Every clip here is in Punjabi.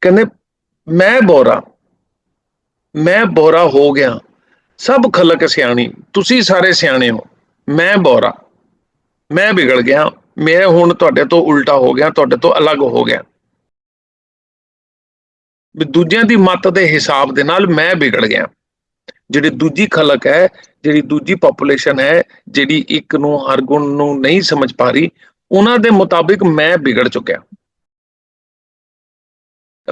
ਕਹਿੰਦੇ, ਮੈਂ ਬੋਰਾ ਮੈਂ ਬੋਰਾ ਹੋ ਗਿਆ। ਸਭ ਖਲਕ ਸਿਆਣੀ, ਤੁਸੀਂ ਸਾਰੇ ਸਿਆਣੇ ਹੋ। ਮੈਂ ਬੋਰਾ, ਮੈਂ ਵਿਗੜ ਗਿਆ। ਮੈਂ ਹੁਣ ਤੁਹਾਡੇ ਤੋਂ ਉਲਟਾ ਹੋ ਗਿਆ, ਤੁਹਾਡੇ ਤੋਂ ਅਲੱਗ ਹੋ ਗਿਆ। ਵੀ ਦੂਜਿਆਂ ਦੀ ਮੱਤ ਦੇ ਹਿਸਾਬ ਦੇ ਨਾਲ ਮੈਂ ਵਿਗੜ ਗਿਆ। ਜਿਹੜੀ ਦੂਜੀ ਖਲਕ ਹੈ, ਜਿਹੜੀ ਦੂਜੀ ਪੋਪੂਲੇਸ਼ਨ ਹੈ, ਜਿਹੜੀ ਇੱਕ ਨੂੰ, ਹਰ ਗੁਣ ਨੂੰ ਨਹੀਂ ਸਮਝ ਪਾ ਰਹੀ, ਉਹਨਾਂ ਦੇ ਮੁਤਾਬਿਕ ਮੈਂ ਵਿਗੜ ਚੁੱਕਿਆ।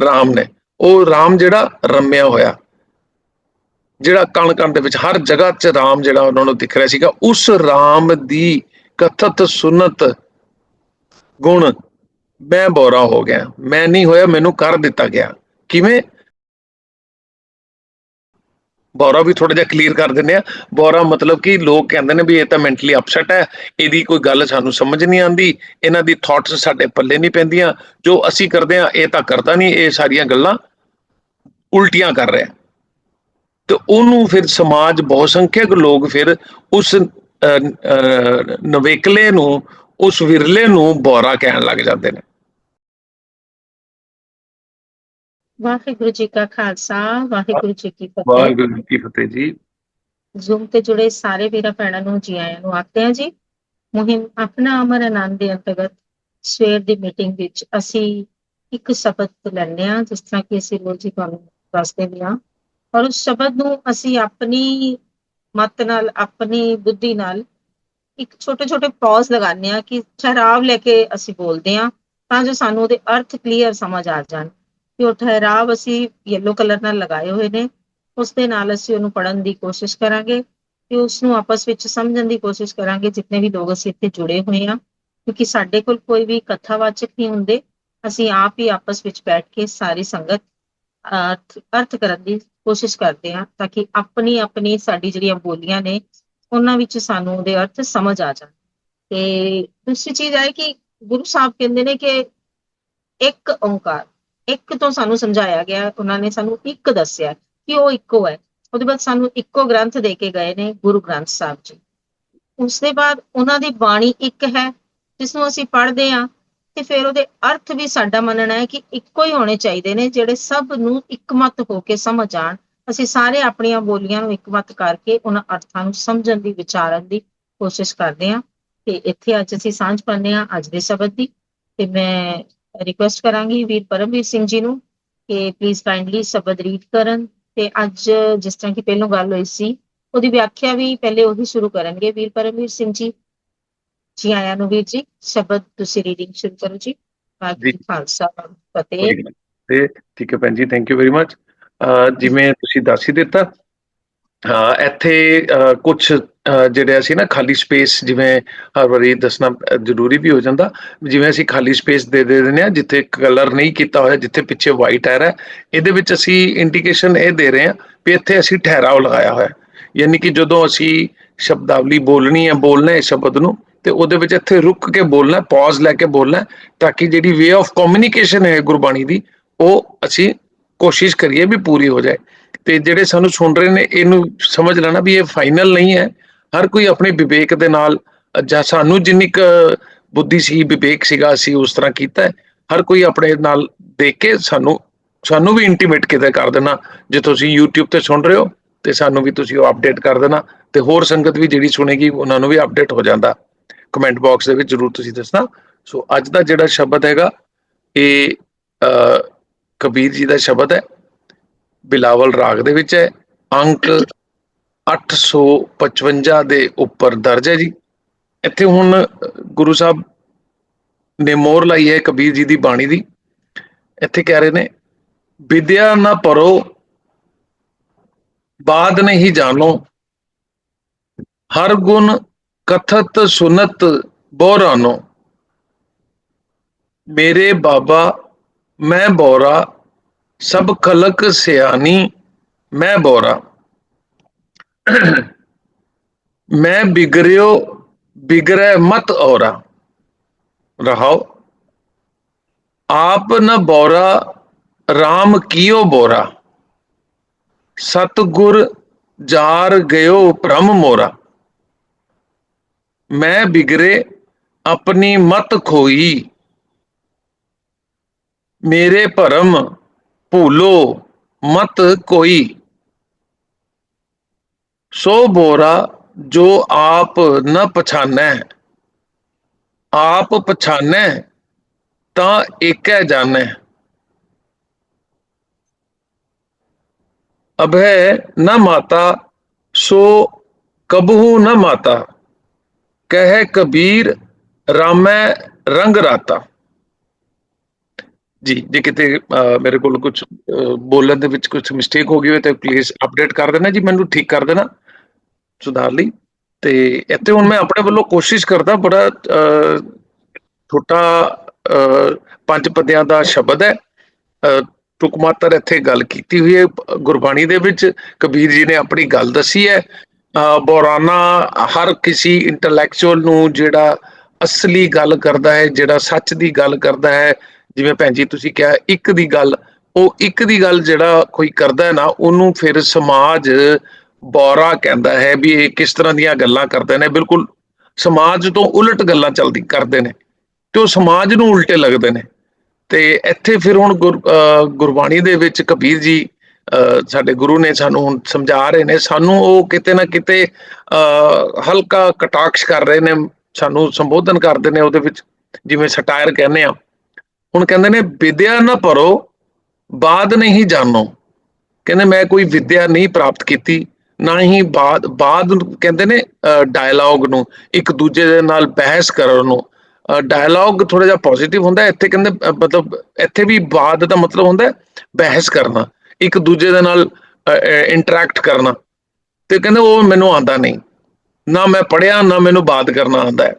ਰਾਮ ਨੇ। ਉਹ ਰਾਮ ਜਿਹੜਾ ਰਮਿਆ ਹੋਇਆ। ਜਿਹੜਾ ਕਣ ਕਣ ਦੇ ਵਿੱਚ ਹਰ ਜਗ੍ਹਾ 'ਚ ਰਾਮ ਜਿਹੜਾ ਉਹਨਾਂ ਨੂੰ ਦਿਖ ਰਿਹਾ ਸੀਗਾ, ਉਸ ਰਾਮ ਦੀ ਕਥਤ, ਸੁਨਤ ਗੁਣ ਮੈਂ ਬੋਰਾ ਹੋ ਗਿਆ। ਮੈਂ ਨਹੀਂ ਹੋਇਆ, ਮੈਨੂੰ ਕਰ ਦਿੱਤਾ ਗਿਆ। ਕਿਵੇਂ? ਬੋਰਾ ਵੀ ਥੋੜਾ ਜਿਹਾ ਕਲੀਅਰ ਕਰ ਦਿੰਦੇ ਆ। ਬੋਰਾ ਮਤਲਬ ਕਿ ਲੋਕ ਕਹਿੰਦੇ ਨੇ ਵੀ ਇਹ ਤਾਂ ਮੈਂਟਲੀ ਅਪਸੈਟ ਹੈ ਇਹਦੀ ਕੋਈ ਗੱਲ ਸਾਨੂੰ ਸਮਝ ਨਹੀਂ ਆਉਂਦੀ ਇਹਨਾਂ ਦੀ ਥਾਟਸ ਸਾਡੇ ਪੱਲੇ ਨਹੀਂ ਪੈਂਦੀਆਂ ਜੋ ਅਸੀਂ ਕਰਦੇ ਆ ਇਹ ਤਾਂ ਕਰਦਾ ਨਹੀਂ ਇਹ ਸਾਰੀਆਂ ਗੱਲਾਂ ਉਲਟੀਆਂ ਕਰ ਰਿਹਾ। ਤੇ ਉਹਨੂੰ ਫਿਰ ਸਮਾਜ ਬਹੁਤ ਸੰਖਿਅਕ ਲੋਕ ਫਿਰ ਉਸ ਅਹ, ਅਹ, ਨਵੇਕਲੇ ਨੂੰ ਉਸ ਵਿਰਲੇ ਨੂੰ ਬੋਰਾ ਕਹਿਣ ਲੱਗ ਜਾਂਦੇ ਨੇ। ਵਾਹਿਗੁਰੂ ਜੀ ਕਾ ਖਾਲਸਾ ਵਾਹਿਗੁਰੂ ਜੀ ਕੀ ਫਤਿਹ। ਵਾਹਿਗੁਰੂ ਜੀ ਕੀ ਫਤਿਹ ਜੀ। ਜ਼ੂਮ ਤੇ ਜੁੜੇ ਸਾਰੇ ਵੀਰਾਂ ਭੈਣਾਂ ਨੂੰ ਜੀ ਆਇਆਂ ਨੂੰ ਆਖਦੇ ਹਾਂ ਜੀ ਮੁਹਿੰਮ ਆਪਣਾ ਅਮਰ ਆਨੰਦ ਦੇ ਅੰਤਰਗਤ ਸਵੇਰ ਦੀ ਮੀਟਿੰਗ ਵਿੱਚ ਅਸੀਂ ਇੱਕ ਸ਼ਬਦ ਲੈਂਦੇ ਹਾਂ ਜਿਸ ਤਰ੍ਹਾਂ ਕਿ ਅਸੀਂ ਰੋਜ਼ ਹੀ ਤੁਹਾਨੂੰ ਦੱਸਦੇ ਵੀ ਹਾਂ। ਔਰ ਉਸ ਸ਼ਬਦ ਨੂੰ ਅਸੀਂ ਆਪਣੀ ਮਤ ਨਾਲ ਆਪਣੀ ਬੁੱਧੀ ਨਾਲ ਇੱਕ ਛੋਟੇ ਛੋਟੇ ਪੌਜ਼ ਲਗਾਉਂਦੇ ਹਾਂ ਕਿ ਠਹਿਰਾਵ ਲੈ ਕੇ ਅਸੀਂ ਬੋਲਦੇ ਹਾਂ ਤਾਂ ਜੋ ਸਾਨੂੰ ਉਹਦੇ ਅਰਥ ਕਲੀਅਰ ਸਮਝ ਆ ਜਾਣ। ਕਿ ਉਹ ਠਹਿਰਾਵ ਅਸੀਂ ਯੈਲੋ ਕਲਰ ਨਾਲ ਲਗਾਏ ਹੋਏ ਨੇ। ਉਸ ਦੇ ਨਾਲ ਅਸੀਂ ਉਹਨੂੰ ਪੜਨ ਦੀ ਕੋਸ਼ਿਸ਼ ਕਰਾਂਗੇ ਤੇ ਉਸ ਨੂੰ ਆਪਸ ਵਿੱਚ ਸਮਝਣ ਦੀ ਕੋਸ਼ਿਸ਼ ਕਰਾਂਗੇ, ਜਿੰਨੇ ਵੀ ਲੋਕ ਅਸੀਂ ਇੱਥੇ ਜੁੜੇ ਹੋਏ ਆ ਕਿਉਂਕਿ ਸਾਡੇ ਕੋਲ ਕੋਈ ਵੀ ਕਥਾਵਾਚਕ ਨਹੀਂ ਹੁੰਦੇ। ਅਸੀਂ ਆਪ ਹੀ ਆਪਸ ਵਿੱਚ ਬੈਠ ਕੇ ਸਾਰੀ ਸੰਗਤ, ਅਰਥ ਅਰਥ ਕਰਨ ਦੀ ਕੋਸ਼ਿਸ਼ ਕਰਦੇ ਹਾਂ ਤਾਂ ਕਿ ਆਪਣੀ ਆਪਣੀ ਸਾਡੀ ਜਿਹੜੀਆਂ ਬੋਲੀਆਂ ਨੇ, ਉਹਨਾਂ ਵਿੱਚ ਸਾਨੂੰ ਉਹਦੇ ਅਰਥ ਸਮਝ ਆ ਜਾਣ। ਤੇ ਦੂਸਰੀ ਚੀਜ਼ ਹੈ ਕਿ ਗੁਰੂ ਸਾਹਿਬ ਕਹਿੰਦੇ ਨੇ ਕਿ ਇੱਕ ਓੰਕਾਰ ਇੱਕ ਤੋਂ ਸਾਨੂੰ ਸਮਝਾਇਆ ਗਿਆ, ਉਹਨਾਂ ਨੇ ਸਾਨੂੰ ਇੱਕ ਦੱਸਿਆ ਕਿ ਉਹ ਇੱਕੋ ਹੈ। ਉਹਦੇ ਬਾਅਦ ਸਾਨੂੰ ਇੱਕੋ ਗ੍ਰੰਥ ਦੇ ਕੇ ਗਏ ਨੇ ਗੁਰੂ ਗ੍ਰੰਥ ਸਾਹਿਬ ਜੀ। ਉਸ ਦੇ ਬਾਅਦ ਉਹਨਾਂ ਦੀ ਬਾਣੀ ਇੱਕ ਹੈ ਜਿਸ ਨੂੰ ਅਸੀਂ ਪੜ੍ਹਦੇ ਹਾਂ ਤੇ ਫਿਰ ਉਹਦੇ ਅਰਥ ਵੀ ਸਾਡਾ ਮੰਨਣਾ ਹੈ ਕਿ ਇੱਕੋ ਹੀ ਹੋਣੇ ਚਾਹੀਦੇ ਨੇ, ਜਿਹੜੇ ਸਭ ਨੂੰ ਇੱਕਮਤ ਹੋ ਕੇ ਸਮਝ ਆਣ ਅਸੀਂ ਸਾਰੇ ਆਪਣੀਆਂ ਬੋਲੀਆਂ ਨੂੰ ਇੱਕਮਤ ਕਰਕੇ ਉਹਨਾਂ ਅਰਥਾਂ ਨੂੰ ਸਮਝਣ ਦੀ, ਵਿਚਾਰਨ ਦੀ ਕੋਸ਼ਿਸ਼ ਕਰਦੇ ਹਾਂ। ਤੇ ਇੱਥੇ ਅੱਜ ਅਸੀਂ ਸਾਂਝ ਪਾਉਂਦੇ ਹਾਂ ਅੱਜ ਦੇ ਸ਼ਬਦ ਦੀ। ਤੇ ਮੈਂ ਰਿਕੁਐਸਟ ਕਰਾਂਗੀ ਵੀਰ ਪਰਮਵੀਰ ਸਿੰਘ ਜੀ ਨੂੰ ਕਿ ਪਲੀਜ਼ ਕਾਈਂਡਲੀ ਸ਼ਬਦ ਰੀਡ ਕਰਨ ਤੇ ਅੱਜ ਜਿਸ ਤਰ੍ਹਾਂ ਕਿ ਪਹਿਲੋਂ ਗੱਲ ਹੋਈ ਸੀ ਉਹਦੀ ਵਿਆਖਿਆ ਵੀ ਪਹਿਲੇ ਉਹੀ ਸ਼ੁਰੂ ਕਰਨਗੇ। ਵੀਰ ਪਰਮਵੀਰ ਸਿੰਘ ਜੀ ਜੀ ਆਇਆਂ ਨੂੰ ਵੀਰ ਜੀ ਸ਼ਬਦ ਤੁਸੀਂ ਰੀਡਿੰਗ ਸ਼ੁਰੂ ਕਰੋ ਜੀ। ਵਾਹਿਗੁਰੂ ਜੀ ਕਾ ਖਾਲਸਾ ਫਤਿਹ। ਤੇ ਠੀਕ ਹੈ ਭੈਣ ਜੀ ਥੈਂਕ ਯੂ ਵੈਰੀ ਮਚ ਜਿਵੇਂ ਤੁਸੀਂ ਦੱਸ ਹੀ ਦਿੱਤਾ ਇੱਥੇ ਕੁਝ ਜਿਹੜੇ ਅਸੀਂ ਨਾ ਖਾਲੀ ਸਪੇਸ ਜਿਵੇਂ ਹਰ ਵਾਰੀ ਦੱਸਣਾ ਜ਼ਰੂਰੀ ਵੀ ਹੋ ਜਾਂਦਾ, ਜਿਵੇਂ ਅਸੀਂ ਖਾਲੀ ਸਪੇਸ ਦੇ ਦੇ ਦਿੰਦੇ ਆ ਜਿੱਥੇ ਕਲਰ ਨਹੀਂ ਕੀਤਾ ਹੋਇਆ, ਜਿੱਥੇ ਪਿੱਛੇ ਵਾਈਟ ਹੈ ਇਹਦੇ ਵਿੱਚ ਅਸੀਂ ਇੰਡੀਕੇਸ਼ਨ ਇਹ ਦੇ ਰਹੇ ਹਾਂ ਵੀ ਇੱਥੇ ਅਸੀਂ ਠਹਿਰਾਓ ਲਗਾਇਆ ਹੋਇਆ ਯਾਨੀ ਕਿ ਜਦੋਂ ਅਸੀਂ ਸ਼ਬਦਾਵਲੀ ਬੋਲਣੀ ਹੈ, ਬੋਲਣਾ ਹੈ ਸ਼ਬਦ ਨੂੰ, ਤੇ ਉਹਦੇ ਵਿੱਚ ਇੱਥੇ ਰੁਕ ਕੇ ਬੋਲਣਾ ਪੌਜ਼ ਲੈ ਕੇ ਬੋਲਣਾ, ਤਾਂ ਕਿ ਜਿਹੜੀ ਵੇ ਆਫ ਕਮਿਊਨੀਕੇਸ਼ਨ ਹੈ ਗੁਰਬਾਣੀ ਦੀ, ਉਹ ਅਸੀਂ ਕੋਸ਼ਿਸ਼ ਕਰੀਏ ਵੀ ਪੂਰੀ ਹੋ ਜਾਏ। ਤੇ ਜਿਹੜੇ ਸਾਨੂੰ ਸੁਣ ਰਹੇ ਨੇ, ਇਹਨੂੰ ਸਮਝ ਲੈਣਾ ਵੀ ਇਹ ਫਾਈਨਲ ਨਹੀਂ ਹੈ। ਹਰ ਕੋਈ ਆਪਣੇ ਵਿਵੇਕ ਦੇ ਨਾਲ, ਜਾਂ ਸਾਨੂੰ ਜਿੰਨੀ ਕੁ ਬੁੱਧੀ ਸੀ, ਵਿਵੇਕ ਸੀਗਾ, ਅਸੀਂ ਉਸ ਤਰ੍ਹਾਂ ਕੀਤਾ ਹਰ ਕੋਈ ਆਪਣੇ ਨਾਲ ਦੇਖ ਕੇ ਸਾਨੂੰ ਸਾਨੂੰ ਵੀ ਇੰਟੀਮੇਟ ਕਿਤੇ ਕਰ ਦੇਣਾ। ਜੇ ਤੁਸੀਂ YouTube ਤੇ ਸੁਣ ਰਹੇ ਹੋ, ਤੇ ਸਾਨੂੰ ਵੀ ਤੁਸੀਂ ਉਹ ਅਪਡੇਟ ਕਰ ਦੇਣਾ। ਤੇ ਹੋਰ ਸੰਗਤ ਵੀ ਜਿਹੜੀ ਸੁਣੇਗੀ, ਉਹਨਾਂ ਨੂੰ ਵੀ ਅਪਡੇਟ ਹੋ ਜਾਂਦਾ। ਕਮੈਂਟ ਬਾਕਸ ਦੇ ਵਿੱਚ ਜਰੂਰ ਤੁਸੀਂ ਦੱਸਣਾ। ਸੋ ਅੱਜ ਦਾ ਜਿਹੜਾ ਸ਼ਬਦ ਹੈਗਾ, ਇਹ ਕਬੀਰ ਜੀ ਦਾ ਸ਼ਬਦ ਹੈ। ਬਿਲਾਵਲ ਰਾਗ ਦੇ ਵਿੱਚ ਹੈ। ਅੰਕ 855 ਦੇ ਉੱਪਰ ਦਰਜ ਹੈ ਜੀ। ਇੱਥੇ ਹੁਣ ਗੁਰੂ ਸਾਹਿਬ ਨੇ ਮੋਹਰ ਲਾਈ ਹੈ ਕਬੀਰ ਜੀ ਦੀ ਬਾਣੀ ਦੀ। ਇੱਥੇ ਕਹਿ ਰਹੇ ਨੇ, ਵਿਦਿਆ ਨਾ ਪਰੋ ਬਾਦ ਨਹੀਂ ਜਾਣੋ। ਹਰ ਗੁਣ ਕਥਤ ਸੁਨਤ ਬੋਰਾਨੋ। ਮੇਰੇ ਬਾਬਾ, ਮੈਂ ਬੋਰਾ ਸਭ ਖਲਕ ਸਿਆਣੀ, ਮੈਂ ਬੋਰਾ। ਮੈਂ ਬਿਗਰਿਓ, ਬਿਗਰੈ ਮਤ ਔਰਾ। ਰਹਾਓ। ਆਪ ਨ ਬੋਰਾ RAM ਕੀਓ ਬੋਰਾ। ਸਤਗੁਰ ਜਾਰ ਗਇਓ ਭ੍ਰਮ ਮੋਰਾ। ਮੈਂ ਬਿਗਰੇ, ਆਪਣੀ ਮਤ ਖੋਈ। ਮੇਰੇ ਭਰਮ ਭੂਲੋ, ਮਤ ਕੋਈ। ਸੋ ਬੋਰਾ, ਜੋ ਆਪ ਨ ਪਛਾਨੈ। ਆਪ ਪਛਾਨੈ, ਤਾਂ ਏਕੈ ਜਾਣੈ। ਅਭੈ ਨ ਮਾਤਾ, ਸੋ ਕਬਹੂ ਨ ਮਾਤਾ। ਕਹੈ ਕਬੀਰ, ਰਾਮੈ ਰੰਗ ਰਾਤਾ। ਜੀ ਜੇ ਕਿਤੇ ਅਹ, ਮੇਰੇ ਕੋਲ ਕੁਝ ਬੋਲਣ ਦੇ ਵਿੱਚ ਕੁਝ ਮਿਸਟੇਕ ਹੋ ਗਈ ਹੋਵੇ ਤਾਂ ਪਲੀਜ਼ ਅਪਡੇਟ ਕਰ ਦੇਣਾ ਜੀ ਮੈਨੂੰ ਠੀਕ ਕਰ ਦੇਣਾ ਸੁਧਾਰ ਲਈ। ਤੇ ਇੱਥੇ ਹੁਣ ਮੈਂ ਆਪਣੇ ਵੱਲੋਂ ਕੋਸ਼ਿਸ਼ ਕਰਦਾ ਬੜਾ ਛੋਟਾ ਪੰਜ ਪਦਿਆਂ ਦਾ ਸ਼ਬਦ ਹੈ। ਅਹ, ਤੁਕ ਇੱਥੇ ਗੱਲ ਕੀਤੀ ਹੋਈ ਹੈ ਗੁਰਬਾਣੀ ਦੇ ਵਿੱਚ। ਕਬੀਰ ਜੀ ਨੇ ਆਪਣੀ ਗੱਲ ਦੱਸੀ ਹੈ। ਅਹ, ਬੋਰਾਨਾ ਹਰ ਕਿਸੇ ਇੰਟੈਲੈਕਚੁਅਲ ਨੂੰ ਜਿਹੜਾ ਅਸਲੀ ਗੱਲ ਕਰਦਾ ਹੈ ਜਿਹੜਾ ਸੱਚ ਦੀ ਗੱਲ ਕਰਦਾ ਹੈ ਜਿਵੇਂ ਭੈਣ ਜੀ ਤੁਸੀਂ ਕਿਹਾ, ਇੱਕ ਦੀ ਗੱਲ, ਉਹ ਇੱਕ ਦੀ ਗੱਲ ਜਿਹੜਾ ਕੋਈ ਕਰਦਾ ਹੈ ਨਾ, ਉਹਨੂੰ ਫਿਰ ਸਮਾਜ ਬੌਰਾ ਕਹਿੰਦਾ ਹੈ ਵੀ ਇਹ ਕਿਸ ਤਰ੍ਹਾਂ ਦੀਆਂ ਗੱਲਾਂ ਕਰਦੇ ਨੇ। ਬਿਲਕੁਲ ਸਮਾਜ ਤੋਂ ਉਲਟ ਗੱਲਾਂ ਚਲਦੀ, ਕਰਦੇ ਨੇ ਤੇ ਉਹ ਸਮਾਜ ਨੂੰ ਉਲਟੇ ਲੱਗਦੇ ਨੇ। ਤੇ ਇੱਥੇ ਫਿਰ ਹੁਣ ਗੁਰ- ਅਹ, ਗੁਰਬਾਣੀ ਦੇ ਵਿੱਚ ਕਬੀਰ ਜੀ, ਅਹ, ਸਾਡੇ ਗੁਰੂ ਨੇ ਸਾਨੂੰ ਹੁਣ ਸਮਝਾ ਰਹੇ ਨੇ। ਸਾਨੂੰ ਉਹ ਕਿਤੇ ਨਾ ਕਿਤੇ, ਅਹ, ਹਲਕਾ ਕਟਾਕਸ਼ ਕਰ ਰਹੇ ਨੇ, ਸਾਨੂੰ ਸੰਬੋਧਨ ਕਰਦੇ ਨੇ ਉਹਦੇ ਵਿੱਚ। ਜਿਵੇਂ ਸਟਾਇਰ ਕਹਿੰਦੇ ਆ ਹੁਣ ਕਹਿੰਦੇ ਨੇ, ਵਿਦਿਆ ਨਾ ਪਰੋ ਬਾਦ ਨਹੀਂ ਜਾਣੋ। ਕਹਿੰਦੇ, ਮੈਂ ਕੋਈ ਵਿਦਿਆ ਨਹੀਂ ਪ੍ਰਾਪਤ ਕੀਤੀ, ਨਾ ਹੀ ਬਾਦ ਬਾਦ ਕਹਿੰਦੇ ਨੇ ਡਾਇਲੌਗ ਨੂੰ, ਇੱਕ ਦੂਜੇ ਦੇ ਨਾਲ ਬਹਿਸ ਕਰਨ ਨੂੰ। ਡਾਇਲੌਗ ਥੋੜਾ ਜਿਹਾ ਪੋਜ਼ਿਟਿਵ ਹੁੰਦਾ ਇੱਥੇ ਕਹਿੰਦੇ ਮਤਲਬ ਇੱਥੇ ਵੀ ਬਾਦ ਦਾ ਮਤਲਬ ਹੁੰਦਾ ਬਹਿਸ ਕਰਨਾ, ਇੱਕ ਦੂਜੇ ਦੇ ਨਾਲ ਇੰਟਰੈਕਟ ਕਰਨਾ। ਤੇ ਕਹਿੰਦੇ, ਉਹ ਮੈਨੂੰ ਆਂਦਾ ਨਹੀਂ। ਨਾ ਮੈਂ ਪੜਿਆ ਨਾ ਮੈਨੂੰ ਬਾਤ ਕਰਨਾ ਆਂਦਾ ਹੈ।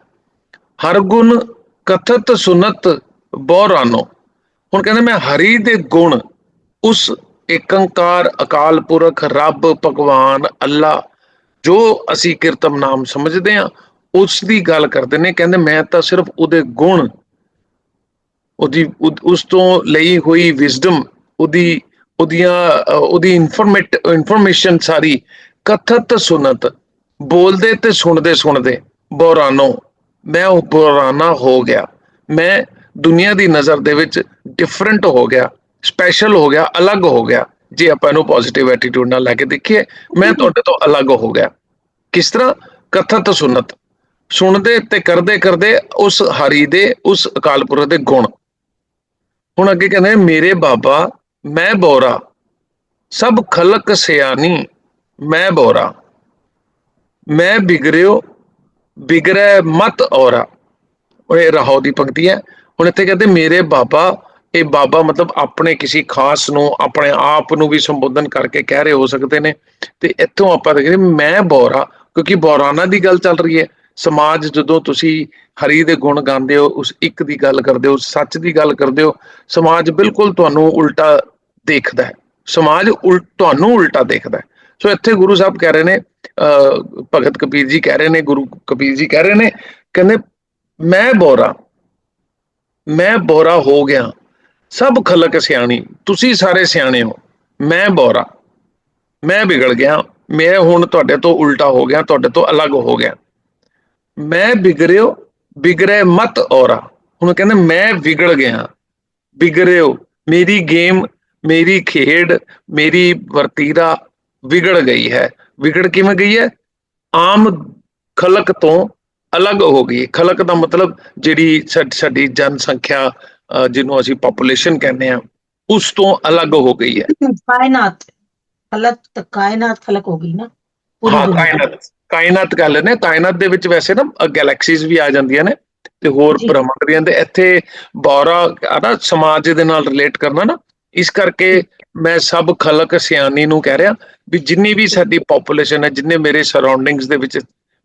ਹਰ ਗੁਣ ਕਥਤ ਸੁਨਤ ਬੋਰਾਨੋ ਹੁਣ ਕਹਿੰਦੇ ਮੈਂ ਹਰੀ ਦੇ ਗੁਣ, ਉਸ ਏਕੰਕਾਰ, ਅਕਾਲ ਪੁਰਖ, ਰੱਬ, ਭਗਵਾਨ, ਅੱਲਾ, ਜੋ ਅਸੀਂ ਕੀਰਤਮ ਨਾਮ ਸਮਝਦੇ ਹਾਂ, ਉਸ ਦੀ ਗੱਲ ਕਰਦੇ ਨੇ। ਕਹਿੰਦੇ ਮੈਂ ਤਾਂ ਸਿਰਫ ਉਹਦੇ ਗੁਣ, ਉਹਦੀ ਉਸ ਤੋਂ ਲਈ ਹੋਈ ਵਿਜ਼ਡਮ ਉਹਦੀ, ਉਹਦੀਆਂ ਉਹਦੀ ਇਨਫੋਰਮੇਟ ਇਨਫੋਰਮੇਸ਼ਨ ਸਾਰੀ ਕਥਤ ਸੁਨਤ, ਬੋਲਦੇ ਤੇ ਸੁਣਦੇ ਸੁਣਦੇ ਬੋਰਾਨੋ ਮੈਂ ਉਹ ਬੋਰਾਨਾ ਹੋ ਗਿਆ। ਮੈਂ ਦੁਨੀਆ ਦੀ ਨਜ਼ਰ ਦੇ ਵਿੱਚ ਡਿਫਰੈਂਟ ਹੋ ਗਿਆ ਸਪੈਸ਼ਲ ਹੋ ਗਿਆ ਅਲੱਗ ਹੋ ਗਿਆ। ਜੇ ਆਪਾਂ ਇਹਨੂੰ ਪੋਜ਼ਿਟਿਵ ਐਟੀਟਿਊਡ ਨਾਲ ਲੈ ਕੇ ਦੇਖੀਏ ਮੈਂ ਤੁਹਾਡੇ ਤੋਂ ਅਲੱਗ ਹੋ ਗਿਆ। ਕਿਸ ਤਰ੍ਹਾਂ? ਕਥਤ ਸੁਨਤ ਸੁਣਦੇ ਤੇ ਕਰਦੇ ਕਰਦੇ ਉਸ ਹਰੀ ਦੇ ਉਸ ਅਕਾਲ ਪੁਰਖ ਦੇ ਗੁਣ। ਹੁਣ ਅੱਗੇ ਕਹਿੰਦੇ ਮੇਰੇ ਬਾਬਾ ਮੈਂ ਬੋਰਾ। ਸਭ ਖਲਕ ਸਿਆਣੀ ਮੈਂ ਬੋਰਾ। ਮੈਂ ਬਿਗੜਿਓ ਬਿਗੜੈ ਮਤ ਔਰਾ। ਉਹ ਇਹ ਰਾਹੋ ਦੀ ਪੰਕਤੀ ਹੈ। ਹੁਣ ਇੱਥੇ ਕਹਿੰਦੇ ਮੇਰੇ ਬਾਬਾ, ਇਹ ਬਾਬਾ ਮਤਲਬ ਆਪਣੇ ਕਿਸੇ ਖਾਸ ਨੂੰ, ਆਪਣੇ ਆਪ ਨੂੰ ਵੀ ਸੰਬੋਧਨ ਕਰਕੇ ਕਹਿ ਰਹੇ ਹੋ ਸਕਦੇ ਨੇ। ਤੇ ਇੱਥੋਂ ਆਪਾਂ ਦੇਖਦੇ ਮੈਂ ਬੋਰਾ ਕਿਉਂਕਿ ਬੋਰਾਨਾ ਦੀ ਗੱਲ ਚੱਲ ਰਹੀ ਹੈ। ਸਮਾਜ ਜਦੋਂ ਤੁਸੀਂ ਹਰੀ ਦੇ ਗੁਣ ਗਾਉਂਦੇ ਹੋ, ਉਸ ਇੱਕ ਦੀ ਗੱਲ ਕਰਦੇ ਹੋ, ਸੱਚ ਦੀ ਗੱਲ ਕਰਦੇ ਹੋ, ਸਮਾਜ ਬਿਲਕੁਲ ਤੁਹਾਨੂੰ ਉਲਟਾ ਦੇਖਦਾ ਹੈ। ਸਮਾਜ ਉਲ ਤੁਹਾਨੂੰ ਉਲਟਾ ਦੇਖਦਾ ਹੈ। ਸੋ ਇੱਥੇ ਗੁਰੂ ਸਾਹਿਬ ਕਹਿ ਰਹੇ ਨੇ, ਅਹ ਭਗਤ ਕਬੀਰ ਜੀ ਕਹਿ ਰਹੇ ਨੇ, ਗੁਰੂ ਕਬੀਰ ਜੀ ਕਹਿ ਰਹੇ ਨੇ, ਕਹਿੰਦੇ ਮੈਂ ਬੋਰਾ ਮੈਂ ਬੋਰਾ ਹੋ ਗਿਆ। ਸਭ ਖਲਕ ਸਿਆਣੀ, ਤੁਸੀਂ ਸਾਰੇ ਸਿਆਣੇ ਹੋ। ਮੈਂ ਬੋਰਾ। ਮੈਂ ਵਿਗੜ ਗਿਆ। ਮੈਂ ਹੁਣ ਤੁਹਾਡੇ ਤੋਂ ਉਲਟਾ ਹੋ ਗਿਆ, ਤੁਹਾਡੇ ਤੋਂ ਅਲੱਗ ਹੋ ਗਿਆ। ਮੈਂ ਵਿਗੜਿਓ, ਵਿਗੜੇ ਮਤ ਔਰਾ। ਹੁਣ ਕਹਿੰਦੇ, ਮੈਂ ਵਿਗੜ ਗਿਆ। ਵਿਗੜਿਓ, ਮੇਰੀ ਗੇਮ, ਮੇਰੀ ਖੇਡ, ਮੇਰੀ ਵਰਤੀਰਾ ਵਿਗੜ ਗਈ ਹੈ। ਵਿਗੜ ਕਿਵੇਂ ਗਈ ਹੈ? ਆਮ ਖਲਕ ਤੋਂ ਅਲੱਗ ਹੋ ਗਈ। ਖਲਕ ਦਾ ਮਤਲਬ ਜਿਹੜੀ ਸਾਡ- ਜਨਸੰਖਿਆ ਜਿਹਨੂੰ ਅਸੀਂ ਪੋਪੂਲੇਸ਼ਨ ਕਹਿੰਦੇ ਆ ਉਸ ਤੋਂ ਅਲੱਗ ਹੋ ਗਈ ਹੈ। ਕਾਇਨਾਤ ਫਲਕ ਤਾਂ ਕਾਇਨਾਤ ਫਲਕ ਹੋ ਗਈ ਨਾ। ਹਾਂ। ਕਾਇਨਾਤ ਕਾਇਨਾਤ ਕਰ ਲੈਨੇ ਕਾਇਨਾਤ ਦੇ ਵਿੱਚ ਵੈਸੇ ਨਾ ਗੈਲੈਕਸੀਜ਼ ਵੀ ਆ ਜਾਂਦੀਆਂ ਨੇ ਤੇ ਹੋਰ ਜੀ। ਬ੍ਰਹਮੰਡ ਵੀ ਆਂਦੇ ਇੱਥੇ ਬੌਰਾ ਨਾ ਸਮਾਜ ਦੇ ਨਾਲ ਰਿਲੇਟ ਕਰਨਾ ਨਾ ਇਸ ਕਰਕੇ ਮੈਂ ਸਭ ਖਲਕ ਸਿਆਣੀ ਨੂੰ ਕਹਿ ਰਿਹਾ ਵੀ ਜਿੰਨੀ ਵੀ ਸਾਡੀ ਪੋਪੂਲੇਸ਼ਨ ਹੈ ਜਿੰਨੇ ਮੇਰੇ ਸਰਾਊਂਡਿੰਗਸ ਦੇ ਵਿੱਚ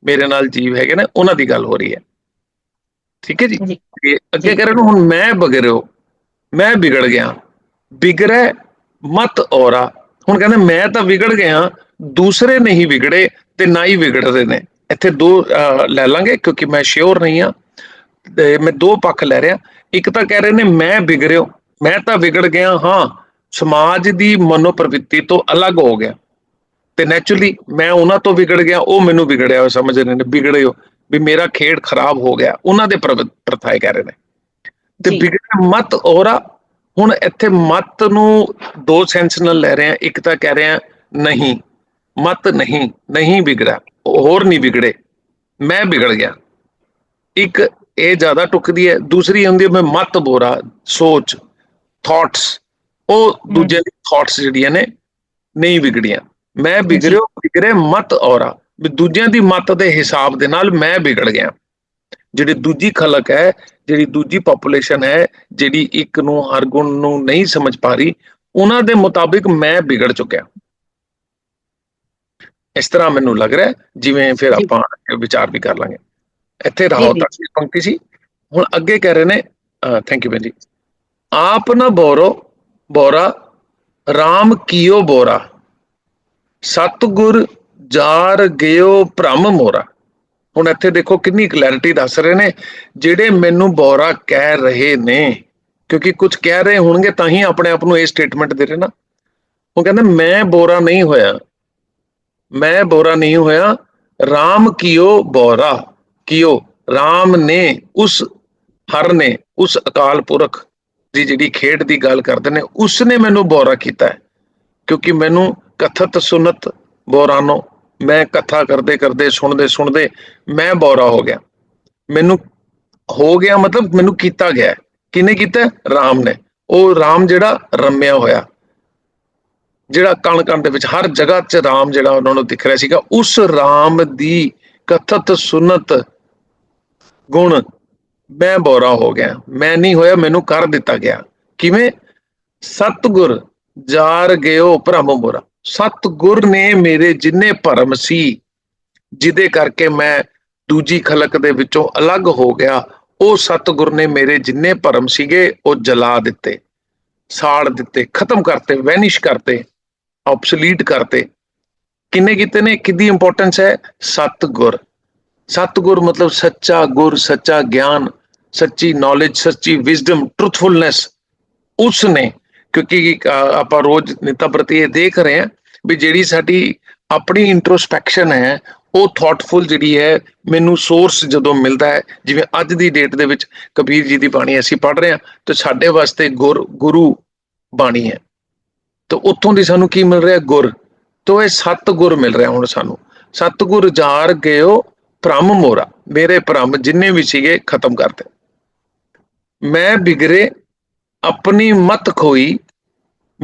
ਮੇਰੇ ਨਾਲ ਜੀਵ ਹੈਗੇ ਨੇ ਉਹਨਾਂ ਦੀ ਗੱਲ ਹੋ ਰਹੀ ਹੈ। ਠੀਕ ਹੈ ਜੀ? ਅੱਗੇ ਕਹਿ ਰਹੇ ਨੂੰ ਹੁਣ ਮੈਂ ਬਗੜਿਓ ਮੈਂ ਵਿਗੜ ਗਿਆ ਵਿਗੜੈ ਮਤ ਔਰਾ। ਹੁਣ ਕਹਿੰਦੇ ਮੈਂ ਤਾਂ ਵਿਗੜ ਗਿਆ ਦੂਸਰੇ ਨਹੀਂ ਵਿਗੜੇ ਤੇ ਨਾ ਹੀ ਵਿਗੜਦੇ ਨੇ। ਇੱਥੇ ਦੋ ਲੈ ਲਾਂਗੇ ਕਿਉਂਕਿ ਮੈਂ ਸ਼ਿਓਰ ਨਹੀਂ ਆ ਮੈਂ ਦੋ ਪੱਖ ਲੈ ਰਿਹਾ। ਇੱਕ ਤਾਂ ਕਹਿ ਰਹੇ ਨੇ ਮੈਂ ਵਿਗੜਿਓ ਮੈਂ ਤਾਂ ਵਿਗੜ ਗਿਆ ਹਾਂ ਸਮਾਜ ਦੀ ਮਨੋਪ੍ਰਵਿਰਤੀ ਤੋਂ ਅਲੱਗ ਹੋ ਗਿਆ। ਤੇ ਨੈਚੁਰਲੀ ਮੈਂ ਉਹਨਾਂ ਤੋਂ ਵਿਗੜ ਗਿਆ ਉਹ ਮੈਨੂੰ ਵਿਗੜਿਆ ਹੋਇਆ ਸਮਝ ਰਹੇ ਨੇ ਵਿਗੜਿਓ ਵੀ ਮੇਰਾ ਖੇਡ ਖਰਾਬ ਹੋ ਗਿਆ ਉਹਨਾਂ ਦੇ ਪ੍ਰਥਾਏ ਕਹਿ ਰਹੇ ਨੇ। ਤੇ। ਵਿਗੜ ਮਤ ਔਰਾ ਹੁਣ ਇੱਥੇ ਮਤ ਨੂੰ ਦੋ ਸੈਂਸ ਨਾਲ ਲੈ ਰਹੇ ਆ ਇੱਕ ਤਾਂ ਕਹਿ ਰਹੇ ਆ ਨਹੀਂ ਮਤ ਨਹੀਂ ਨਹੀਂ ਵਿਗੜਿਆ ਹੋਰ ਨਹੀਂ ਵਿਗੜੇ ਮੈਂ ਵਿਗੜ ਗਿਆ। ਇੱਕ ਇਹ ਜ਼ਿਆਦਾ ਟੁਕਦੀ ਹੈ ਦੂਸਰੀ ਹੁੰਦੀ ਹੈ ਮੈਂ ਮਤ ਬੋਰਾ ਸੋਚ ਥਾਟਸ ਉਹ ਦੂਜੇ ਦੀ ਥਾਟਸ ਜਿਹੜੀਆਂ ਨੇ ਨਹੀਂ ਵਿਗੜੀਆਂ। ਮੈਂ ਵਿਗੜਿਓ ਵਿਗੜੇ ਮਤ ਔਰਾ ਵੀ ਦੂਜਿਆਂ ਦੀ ਮਤ ਦੇ ਹਿਸਾਬ ਦੇ ਨਾਲ ਮੈਂ ਵਿਗੜ ਗਿਆ। ਜਿਹੜੀ ਦੂਜੀ ਖਲਕ ਹੈ ਜਿਹੜੀ ਦੂਜੀ ਪੋਪੂਲੇਸ਼ਨ ਹੈ ਜਿਹੜੀ ਇੱਕ ਨੂੰ ਹਰ ਗੁਣ ਨੂੰ ਨਹੀਂ ਸਮਝ ਪਾ ਰਹੀ ਉਹਨਾਂ ਦੇ ਮੁਤਾਬਿਕ ਮੈਂ ਵਿਗੜ ਚੁੱਕਿਆ। ਇਸ ਤਰ੍ਹਾਂ ਮੈਨੂੰ ਲੱਗ ਰਿਹਾ ਜਿਵੇਂ ਫਿਰ। ਆਪਾਂ ਵਿਚਾਰ ਵੀ ਕਰ ਲਾਂਗੇ। ਇੱਥੇ ਰਾਹੋ ਦੀ ਪੰਕਤੀ ਸੀ। ਹੁਣ ਅੱਗੇ ਕਹਿ ਰਹੇ ਨੇ ਥੈਂਕ ਯੂ ਬੈਨ ਜੀ। ਆਪ ਨਾ ਬੋਰੋ ਬੋਰਾ RAM ਕੀਓ ਬੋਰਾ। ਸਤਗੁਰ ਜਾਰ ਗਿਓ ਭ੍ਰਮ ਮੋਰਾ। ਹੁਣ ਇੱਥੇ ਦੇਖੋ ਕਿੰਨੀ ਕਲੈਰਿਟੀ ਦੱਸ ਰਹੇ ਨੇ, ਜਿਹੜੇ ਮੈਨੂੰ ਬੋਰਾ ਕਹਿ ਰਹੇ ਨੇ। ਕਿਉਂਕਿ ਕੁਝ ਕਹਿ ਰਹੇ ਹੋਣਗੇ ਤਾਂ ਹੀ ਆਪਣੇ ਆਪ ਨੂੰ ਇਹ ਸਟੇਟਮੈਂਟ ਦੇ ਰਹੇ ਨਾ। ਉਹ ਕਹਿੰਦਾ, ਮੈਂ ਬੋਰਾ ਨਹੀਂ ਹੋਇਆ। ਮੈਂ ਬੋਰਾ ਨਹੀਂ ਹੋਇਆ। RAM ਕੀਓ ਬੋਰਾ। ਕੀਓ RAM ਨੇ ਉਸ ਹਰ ਨੇ, ਉਸ ਅਕਾਲ ਪੁਰਖ ਦੀ ਜਿਹੜੀ ਖੇਡ ਦੀ ਗੱਲ ਕਰਦੇ ਨੇ, ਉਸ ਨੇ ਮੈਨੂੰ ਬੋਰਾ ਕੀਤਾ ਹੈ। ਕਿਉਂਕਿ ਮੈਨੂੰ ਕਥਤ ਸੁਨਤ ਬੋਰਾਨੋ, ਮੈਂ ਕਥਾ ਕਰਦੇ ਕਰਦੇ, ਸੁਣਦੇ ਸੁਣਦੇ ਮੈਂ ਬੋਰਾ ਹੋ ਗਿਆ। ਮੈਨੂੰ ਹੋ ਗਿਆ ਮਤਲਬ ਮੈਨੂੰ ਕੀਤਾ ਗਿਆ ਹੈ। ਕਿਹਨੇ ਕੀਤਾ ਰਾਮ ਨੇ। ਉਹ ਰਾਮ ਜਿਹੜਾ ਰਮਿਆ ਹੋਇਆ। ਜਿਹੜਾ ਕਣ ਕਣ ਦੇ ਵਿੱਚ ਹਰ ਜਗ੍ਹਾ 'ਚ ਰਾਮ ਜਿਹੜਾ ਉਹਨਾਂ ਨੂੰ ਦਿਖ ਰਿਹਾ ਸੀਗਾ, ਉਸ ਰਾਮ ਦੀ ਕਥਤ ਸੁਨਤ ਗੁਣ ਮੈਂ ਬੋਰਾ ਹੋ ਗਿਆ। ਮੈਂ ਨਹੀਂ ਹੋਇਆ, ਮੈਨੂੰ ਕਰ ਦਿੱਤਾ ਗਿਆ। ਕਿਵੇਂ? ਸਤਗੁਰ ਜਾਰ ਗਿਓ ਭ੍ਰਮ ਮੋਰਾ। ਸਤਗੁਰ ਨੇ ਮੇਰੇ ਜਿੰਨੇ ਭਰਮ ਸੀ, ਜਿਹਦੇ ਕਰਕੇ ਮੈਂ ਦੂਜੀ ਖਲਕ ਦੇ ਵਿੱਚੋਂ ਅਲੱਗ ਹੋ ਗਿਆ, ਉਹ ਸਤਗੁਰ ਨੇ ਮੇਰੇ ਜਿੰਨੇ ਭਰਮ ਸੀਗੇ, ਉਹ ਜਲਾ ਦਿੱਤੇ, ਸਾੜ ਦਿੱਤੇ, ਖਤਮ ਕਰਤੇ ਵੈਨਿਸ਼ ਕਰਤੇ ਆਬਸੋਲੀਟ ਕਰਤੇ। ਕਿੰਨੇ ਕੀਤੇ ਨੇ? ਕਿੰਦੀ ਇੰਪੋਰਟੈਂਸ ਹੈ? ਸਤਗੁਰ। ਸਤਗੁਰ ਮਤਲਬ ਸੱਚਾ ਗੁਰ, ਸੱਚਾ ਗਿਆਨ, ਸੱਚੀ ਨੌਲੇਜ ਸੱਚੀ ਵਿਜ਼ਡਮ ਟਰੂਥਫੁਲਨੈਸ ਉਸ ਨੇ ਕਿਉਂਕਿ ਆਪਾਂ ਰੋਜ਼ ਨਿਤਾ ਪ੍ਰਤੀ ਇਹ ਦੇਖ ਰਹੇ ਹਾਂ ਵੀ ਜਿਹੜੀ ਸਾਡੀ ਆਪਣੀ ਇੰਟਰੋਸਪੈਕਸ਼ਨ ਹੈ, ਉਹ ਥਾਟਫੁਲ ਜਿਹੜੀ ਹੈ, ਮੈਨੂੰ ਸੋਰਸ ਜਦੋਂ ਮਿਲਦਾ ਹੈ, ਜਿਵੇਂ ਅੱਜ ਦੀ ਡੇਟ ਦੇ ਵਿੱਚ ਕਬੀਰ ਜੀ ਦੀ ਬਾਣੀ ਅਸੀਂ ਪੜ੍ਹ ਰਹੇ ਹਾਂ, ਤੇ ਸਾਡੇ ਵਾਸਤੇ ਗੁਰ, ਗੁਰੂ ਬਾਣੀ ਹੈ। ਤੇ ਉੱਥੋਂ ਦੀ ਸਾਨੂੰ ਕੀ ਮਿਲ ਰਿਹਾ? ਗੁਰ। ਤੋਂ ਇਹ ਸੱਤ ਗੁਰ ਮਿਲ ਰਿਹਾ ਹੁਣ ਸਾਨੂੰ। ਸਤਗੁਰ ਜਾਰ ਗਿਓ ਭ੍ਰਮ ਮੋਰਾ। ਮੇਰੇ ਭ੍ਰਮ ਜਿੰਨੇ ਵੀ ਸੀਗੇ, ਖਤਮ ਕਰਤੇ ਮੈਂ ਬਿਗਰੇ, ਆਪਣੀ ਮਤ ਖੋਈ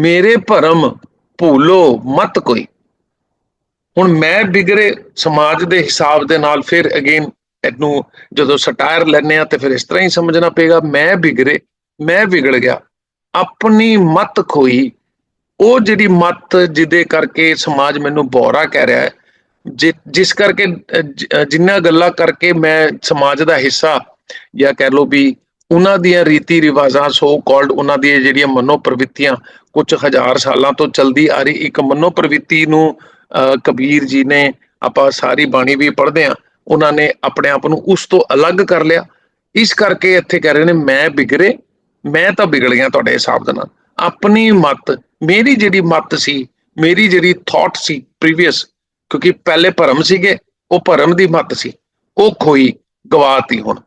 ਮੇਰੇ ਭਰਮ ਭੂਲੋ ਮਤ ਕੋਈ। ਹੁਣ ਮੈਂ ਬਿਗਰੇ ਸਮਾਜ ਦੇ ਹਿਸਾਬ ਦੇ ਨਾਲ ਫਿਰ ਅਗੇਨ ਇਹਨੂੰ ਜਦੋਂ ਸਟਾਇਰ ਲੈਣੇ ਆ ਤੇ ਫਿਰ ਇਸ ਤਰ੍ਹਾਂ ਹੀ ਸਮਝਣਾ ਪਏਗਾ ਮੈਂ ਬਿਗਰੇ ਮੈਂ ਵਿਗੜ ਗਿਆ। ਆਪਣੀ ਮਤ ਖੋਈ। ਉਹ ਜਿਹੜੀ ਮਤ ਜਿਹਦੇ ਕਰਕੇ ਸਮਾਜ ਮੈਨੂੰ ਬੋਰਾ ਕਹਿ ਰਿਹਾ ਹੈ ਜਿ- ਜਿਸ ਕਰਕੇ ਅ, ਜਿੰਨਾ ਗੱਲਾਂ ਕਰਕੇ ਮੈਂ ਸਮਾਜ ਦਾ ਹਿੱਸਾ ਜਾਂ ਕਹਿ ਲਓ ਵੀ ਉਹਨਾਂ ਦੀਆਂ ਰੀਤੀ ਰਿਵਾਜਾਂ ਸੋ ਕਾਲਡ ਉਹਨਾਂ ਦੀਆਂ ਜਿਹੜੀਆਂ ਮਨੋ ਪ੍ਰਵਿਰਤੀਆਂ ਕੁਝ ਹਜ਼ਾਰ ਸਾਲਾਂ ਤੋਂ ਚਲਦੀ ਆ ਰਹੀ ਇੱਕ ਮਨੋ ਪ੍ਰਵਿਰਤੀ ਨੂੰ ਅ, ਕਬੀਰ ਜੀ ਨੇ ਆਪਾਂ ਸਾਰੀ ਬਾਣੀ ਵੀ ਪੜ੍ਹਦੇ ਆ ਉਹਨਾਂ ਨੇ ਆਪਣੇ ਆਪ ਨੂੰ ਉਸ ਤੋਂ ਅਲੱਗ ਕਰ ਲਿਆ। ਇਸ ਕਰਕੇ ਇੱਥੇ ਕਹਿ ਰਹੇ ਨੇ ਮੈਂ ਬਿਗਰੇ ਮੈਂ ਤਾਂ ਬਿਗੜ ਗਿਆ ਤੁਹਾਡੇ ਹਿਸਾਬ ਦੇ ਨਾਲ। ਆਪਣੀ ਮਤ ਮੇਰੀ ਜਿਹੜੀ ਮਤ ਸੀ ਮੇਰੀ ਜਿਹੜੀ ਥਾਟ ਸੀ ਪ੍ਰੀਵੀਅਸ ਕਿਉਂਕਿ ਪਹਿਲੇ ਭਰਮ ਸੀਗੇ ਉਹ ਭਰਮ ਦੀ ਮਤ ਸੀ ਉਹ ਖੋਈ ਗਵਾਤੀ ਹੁਣ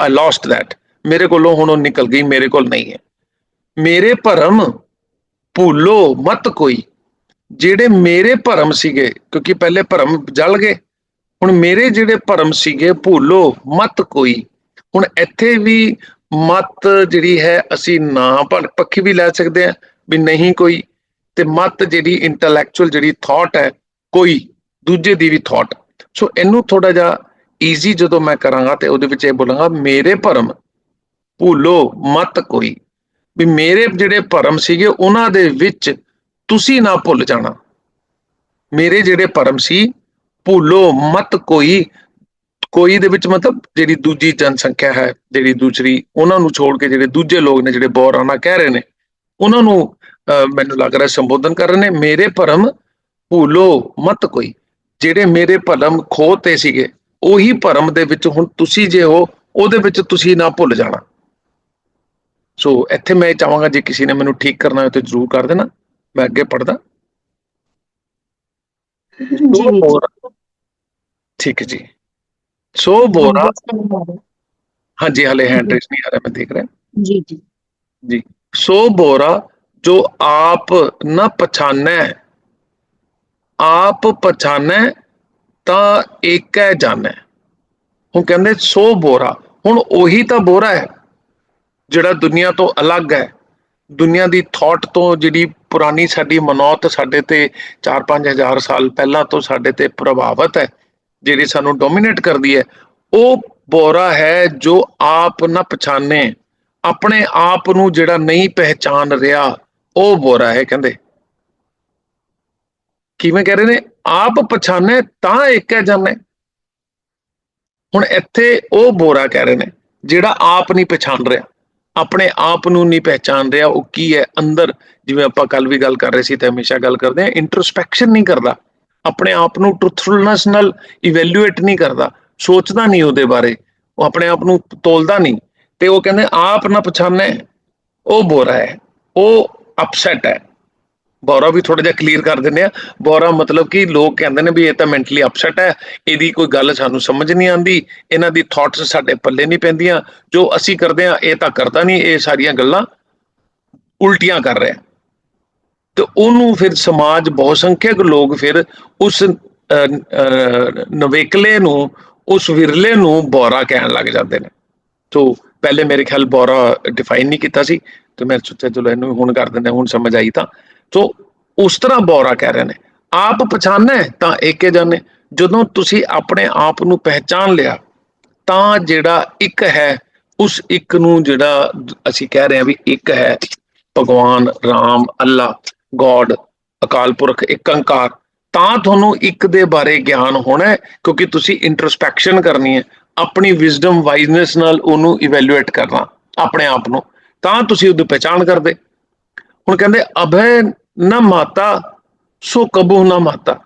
ਆਈ ਲੋਸਟ ਥੈਟ ਮੇਰੇ ਕੋਲੋਂ ਹੁਣ ਉਹ ਨਿਕਲ ਗਈ, ਮੇਰੇ ਕੋਲ ਨਹੀਂ ਹੈ। ਮੇਰੇ ਭਰਮ ਭੁੱਲੋ ਮਤ ਕੋਈ। ਜਿਹੜੇ ਮੇਰੇ ਭਰਮ ਸੀਗੇ, ਕਿਉਂਕਿ ਪਹਿਲੇ ਭਰਮ ਜਲ ਗਏ, ਹੁਣ ਮੇਰੇ ਜਿਹੜੇ ਭਰਮ ਸੀਗੇ, ਭੁੱਲੋ ਮਤ ਕੋਈ। ਹੁਣ ਇੱਥੇ ਵੀ ਮਤ ਜਿਹੜੀ ਹੈ, ਅਸੀਂ ਨਾ ਪ- ਪੱਖੀ ਵੀ ਲੈ ਸਕਦੇ ਆ ਵੀ ਨਹੀਂ ਕੋਈ, ਤੇ ਮਤ ਜਿਹੜੀ ਇੰਟੈਲੈਕਚੁਅਲ ਜਿਹੜੀ ਥਾਟ ਹੈ, ਕੋਈ, ਦੂਜੇ ਦੀ ਵੀ ਥਾਟ ਸੋ ਇਹਨੂੰ ਥੋੜਾ ਜਿਹਾ ਈਜ਼ੀ ਜਦੋਂ ਮੈਂ ਕਰਾਂਗਾ ਤੇ ਉਹਦੇ ਵਿੱਚ ਇਹ ਬੋਲਾਂਗਾ, ਮੇਰੇ ਭਰਮ ਭੁੱਲੋ ਮਤ ਕੋਈ। ਵੀ ਮੇਰੇ ਜਿਹੜੇ ਭਰਮ ਸੀਗੇ ਉਹਨਾਂ ਦੇ ਵਿੱਚ ਤੁਸੀਂ ਨਾ ਭੁੱਲ ਜਾਣਾ। ਮੇਰੇ ਜਿਹੜੇ ਭਰਮ ਸੀ ਭੁੱਲੋ ਮਤ ਕੋਈ। ਕੋਈ ਦੇ ਵਿੱਚ ਮਤਲਬ ਜਿਹੜੀ ਦੂਜੀ ਜਨਸੰਖਿਆ ਹੈ ਜਿਹੜੀ ਦੂਸਰੀ ਉਹਨਾਂ ਨੂੰ ਛੋੜ ਕੇ ਜਿਹੜੇ ਦੂਜੇ ਲੋਕ ਨੇ ਜਿਹੜੇ ਬੋਰਾਨਾ ਕਹਿ ਰਹੇ ਨੇ ਉਹਨਾਂ ਨੂੰ ਅਹ, ਮੈਨੂੰ ਲੱਗ ਰਿਹਾ ਸੰਬੋਧਨ ਕਰ ਰਹੇ ਨੇ ਮੇਰੇ ਭਰਮ ਭੁੱਲੋ ਮਤ ਕੋਈ। ਜਿਹੜੇ ਮੇਰੇ ਭਰਮ ਖੋਹ ਤੇ ਸੀਗੇ ਉਹੀ ਭਰਮ ਦੇ ਵਿੱਚ ਹੁਣ ਤੁਸੀਂ ਜੇ ਹੋ ਉਹਦੇ ਵਿੱਚ ਤੁਸੀਂ ਨਾ ਭੁੱਲ ਜਾਣਾ। ਸੋ ਇੱਥੇ ਮੈਂ ਚਾਹਾਂਗਾ ਜੇ ਕਿਸੇ ਨੇ ਮੈਨੂੰ ਠੀਕ ਕਰਨਾ ਹੈ ਤਾਂ ਜ਼ਰੂਰ ਕਰ ਦੇਣਾ। ਮੈਂ ਅੱਗੇ ਪੜਦਾ ਜੀ ਜੀ। ਠੀਕ ਹੈ ਜੀ। ਸੋ ਬੋਰਾ ਹਾਂਜੀ ਹਲੇ ਹੈਂਡ ਰੇਸ ਨਹੀਂ ਆ ਰਿਹਾ ਮੈਂ ਦੇਖ ਰਿਹਾ। ਜੀ ਜੀ। ਸੋ ਬੋਰਾ ਜੋ ਆਪ ਨਾ ਪਛਾਨੈ ਆਪ ਪਛਾਨੈ ਤਾਂ ਏਕੈ ਜਾਣੈ। ਹੁਣ ਕਹਿੰਦੇ ਸੋ ਬੋਰਾ। ਹੁਣ ਉਹੀ ਤਾਂ ਬੋਰਾ ਹੈ। ਜਿਹੜਾ ਦੁਨੀਆ ਤੋਂ ਅਲੱਗ ਹੈ, ਦੁਨੀਆ ਦੀ ਥਾਟ ਤੋਂ ਜਿਹੜੀ ਪੁਰਾਣੀ ਸਾਡੀ ਮਨੌਤ ਸਾਡੇ ਤੇ 4-5 ਹਜ਼ਾਰ ਸਾਲ ਪਹਿਲਾਂ ਤੋਂ ਸਾਡੇ ਤੇ ਪ੍ਰਭਾਵਿਤ ਹੈ, ਜਿਹੜੀ ਸਾਨੂੰ ਡੋਮਿਨੇਟ ਕਰਦੀ ਹੈ, ਉਹ ਬੋਰਾ ਹੈ ਜੋ ਆਪ ਨਾ ਪਛਾਣੇ, ਆਪਣੇ ਆਪ ਨੂੰ ਜਿਹੜਾ ਨਹੀਂ ਪਹਿਚਾਨ ਰਿਹਾ, ਉਹ ਬੋਰਾ ਹੈ ਕਹਿੰਦੇ। ਕਿਵੇਂ ਕਹਿ ਰਹੇ ਨੇ? ਆਪ ਪਛਾਣੇ ਤਾਂ ਇੱਕ ਹੈ ਜਾਣੇ। ਹੁਣ ਇੱਥੇ ਉਹ ਬੋਰਾ ਕਹਿ ਰਹੇ ਨੇ, ਜਿਹੜਾ ਆਪ ਨਹੀਂ ਪਛਾਣ ਰਿਹਾ। ਆਪਣੇ ਆਪ ਨੂੰ ਨਹੀਂ ਪਹਿਚਾਨ ਰਿਹਾ, ਉਹ ਕੀ ਹੈ ਅੰਦਰ? ਜਿਵੇਂ ਆਪਾਂ ਕੱਲ ਵੀ ਗੱਲ ਕਰ ਰਹੇ ਸੀ ਤੇ ਹਮੇਸ਼ਾ ਗੱਲ ਕਰਦੇ ਆ ਇੰਟਰਸਪੈਕਸ਼ਨ ਨਹੀਂ ਕਰਦਾ। ਆਪਣੇ ਆਪ ਨੂੰ ਟਰੁਥਫੁਲਨੈਸ ਨਾਲ ਇਵੈਲੂਏਟ ਨਹੀਂ ਕਰਦਾ, ਸੋਚਦਾ ਨਹੀਂ ਉਹਦੇ ਬਾਰੇ। ਉਹ ਆਪਣੇ ਆਪ ਨੂੰ ਤੋਲਦਾ ਨਹੀਂ। ਤੇ ਉਹ ਕਹਿੰਦੇ, ਆਪ ਨਾ ਪਛਾਣੇ, ਉਹ ਬੋਰਾ ਹੈ, ਉਹ ਅਪਸੈਟ ਹੈ। ਬੋਰਾ ਵੀ ਥੋੜਾ ਜਿਹਾ ਕਲੀਅਰ ਕਰ ਦਿੰਦੇ ਆ। ਬੋਰਾ ਮਤਲਬ ਕਿ ਲੋਕ ਕਹਿੰਦੇ ਨੇ ਵੀ ਇਹ ਤਾਂ ਮੈਂਟਲੀ ਅਪਸੈਟ ਹੈ ਇਹਦੀ ਕੋਈ ਗੱਲ ਸਾਨੂੰ ਸਮਝ ਨਹੀਂ ਆਉਂਦੀ ਇਹਨਾਂ ਦੀ ਥਾਟਸ ਸਾਡੇ ਪੱਲੇ ਨਹੀਂ ਪੈਂਦੀਆਂ ਜੋ ਅਸੀਂ ਕਰਦੇ ਆ ਇਹ ਤਾਂ ਕਰਦਾ ਨਹੀਂ ਇਹ ਸਾਰੀਆਂ ਗੱਲਾਂ ਉਲਟੀਆਂ ਕਰ ਰਿਹਾ। ਤੇ ਉਹਨੂੰ ਫਿਰ ਸਮਾਜ ਬਹੁਤ ਸੰਖਿਅਕ ਲੋਕ ਫਿਰ ਉਸ ਅਹ, ਅਹ, ਨਵੇਕਲੇ ਨੂੰ ਉਸ ਵਿਰਲੇ ਨੂੰ ਬੋਰਾ ਕਹਿਣ ਲੱਗ ਜਾਂਦੇ ਨੇ। ਸੋ ਪਹਿਲੇ ਮੇਰੇ ਖਿਆਲ ਬੋਰਾ ਡਿਫਾਈਨ ਨਹੀਂ ਕੀਤਾ ਸੀ ਤੇ ਮੈਂ ਸੋਚਿਆ ਚਲੋ ਇਹਨੂੰ ਹੁਣ ਕਰ ਦਿੰਦੇ ਹੁਣ ਸਮਝ ਆਈ ਤਾਂ। ਸੋ ਉਸ ਤਰ੍ਹਾਂ ਬੋਰਾ ਕਹਿ ਰਹੇ ਨੇ। ਆਪ ਪਛਾਨੈ ਤਾਂ ਏਕੇ ਜਾਣੇ ਜਦੋਂ ਤੁਸੀਂ ਆਪਣੇ ਆਪ ਨੂੰ ਪਹਿਚਾਨ ਲਿਆ, ਤਾਂ ਜਿਹੜਾ ਇੱਕ ਹੈ, ਉਸ ਇੱਕ ਨੂੰ ਜਿਹੜਾ ਅਸੀਂ ਕਹਿ ਰਹੇ ਹਾਂ ਵੀ ਇੱਕ ਹੈ, ਭਗਵਾਨ, ਰਾਮ, ਅੱਲਾ, ਗੋਡ, ਅਕਾਲ ਪੁਰਖ ਇੱਕ ਅੰਕਾਰ ਤਾਂ ਤੁਹਾਨੂੰ ਇੱਕ ਦੇ ਬਾਰੇ ਗਿਆਨ ਹੋਣਾ ਕਿਉਂਕਿ ਤੁਸੀਂ ਇੰਟਰਸਪੈਕਸ਼ਨ ਕਰਨੀ ਹੈ। ਆਪਣੀ ਵਿਜ਼ਡਮ ਵਾਈਜ਼ਨੈਸ ਨਾਲ ਉਹਨੂੰ ਇਵੈਲੂਏਟ ਕਰਨਾ, ਆਪਣੇ ਆਪ ਨੂੰ। ਤਾਂ ਤੁਸੀਂ ਉਹਦੀ ਪਹਿਚਾਣ ਕਰਦੇ। ਹੁਣ ਕਹਿੰਦੇ, ਅਭੈ ਨਾ ਮਾਤਾ, ਸੋ ਕਬੂ ਨਾ ਮਾਤਾ।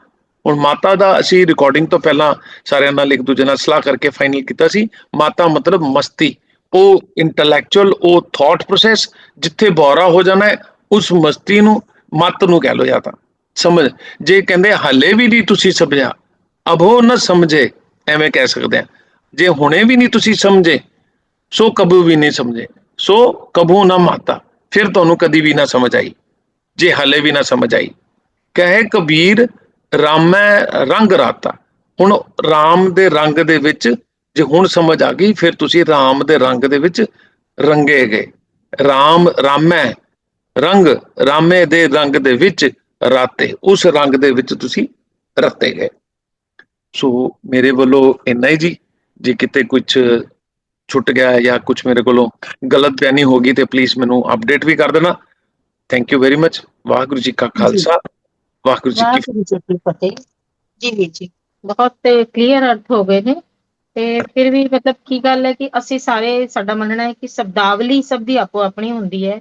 ਹੁਣ ਮਾਤਾ ਦਾ ਅਸੀਂ ਰਿਕਾਰਡਿੰਗ ਤੋਂ ਪਹਿਲਾਂ ਸਾਰਿਆਂ ਨਾਲ ਇੱਕ ਦੂਜੇ ਨਾਲ ਸਲਾਹ ਕਰਕੇ ਫਾਈਨਲ ਕੀਤਾ ਸੀ। ਮਾਤਾ ਮਤਲਬ ਮਸਤੀ। ਉਹ ਇੰਟੈਲੈਕਚੁਅਲ ਉਹ ਥਾਟ ਪ੍ਰੋਸੈਸ ਜਿੱਥੇ ਬੌਰਾ ਹੋ ਜਾਣਾ ਹੈ, ਉਸ ਮਸਤੀ ਨੂੰ, ਮਤ ਨੂੰ ਕਹਿ ਲੋ ਜਾਂ ਤਾਂ। ਸਮਝ। ਜੇ ਕਹਿੰਦੇ, ਹਲੇ ਵੀ ਨਹੀਂ ਤੁਸੀਂ ਸਮਝਿਆ, ਅਭੋ ਨਾ ਸਮਝੇ, ਐਵੇਂ ਕਹਿ ਸਕਦੇ ਆ ਜੇ ਹੁਣੇ ਵੀ ਨਹੀਂ ਤੁਸੀਂ ਸਮਝੇ, ਸੋ ਕਬੂ ਵੀ ਨਹੀਂ ਸਮਝੇ। ਸੋ ਕਬੂ ਨਾ ਮਾਤਾ। ਫਿਰ ਤੁਹਾਨੂੰ ਕਦੀ ਵੀ ਨਾ ਸਮਝ ਆਈ, ਜੇ ਹਾਲੇ ਵੀ ਨਾ ਸਮਝ ਆਈ। ਕਹੇ ਕਬੀਰ, ਰਾਮੈ ਰੰਗ ਰਾਤਾ ਹੁਣ ਰਾਮ ਦੇ ਰੰਗ ਦੇ ਵਿੱਚ ਜੇ ਹੁਣ ਸਮਝ ਆ ਗਈ, ਫਿਰ ਤੁਸੀਂ ਰਾਮ ਦੇ ਰੰਗ ਦੇ ਵਿੱਚ ਰੰਗੇ ਗਏ। ਰਾਮ, ਰਾਮੈ, ਰੰਗ, ਰਾਮੇ ਦੇ ਰੰਗ ਦੇ ਵਿੱਚ ਰਾਤੇ, ਉਸ ਰੰਗ ਦੇ ਵਿੱਚ ਤੁਸੀਂ ਰਤੇ ਗਏ। ਸੋ ਮੇਰੇ ਵੱਲੋਂ ਇੰਨਾ ਹੀ ਜੀ। ਜੇ ਕਿਤੇ ਕੁਝ ਛੁੱਟ ਗਿਆ ਹੈ ਜਾਂ ਕੁਝ ਮੇਰੇ ਕੋਲੋਂ ਗਲਤ ਬਿਆਨੀ ਹੋ ਗਈ ਤੇ ਪਲੀਜ਼ ਮੈਨੂੰ ਅਪਡੇਟ ਵੀ ਕਰ ਦੇਣਾ। Thank you very much Waheguru ji ਕਾ ਖਾਲਸਾ। ਵਾਹਿਗੁਰੂ ਜੀ ਕੀ ਫਤਿਹ। ਜੀ ਵੀਰ ਜੀ। ਬਹੁਤ ਕਲੀਅਰ ਅਰਥ ਹੋ ਗਏ ਨੇ। ਤੇ ਫਿਰ ਵੀ ਮਤਲਬ ਕੀ ਗੱਲ ਹੈ ਕਿ ਅਸੀਂ ਸਾਰੇ ਸਾਡਾ ਮੰਨਣਾ ਹੈ ਕਿ ਸ਼ਬਦਾਵਲੀ ਸਭ ਦੀ ਆਪੋ ਆਪਣੀ ਹੁੰਦੀ ਹੈ।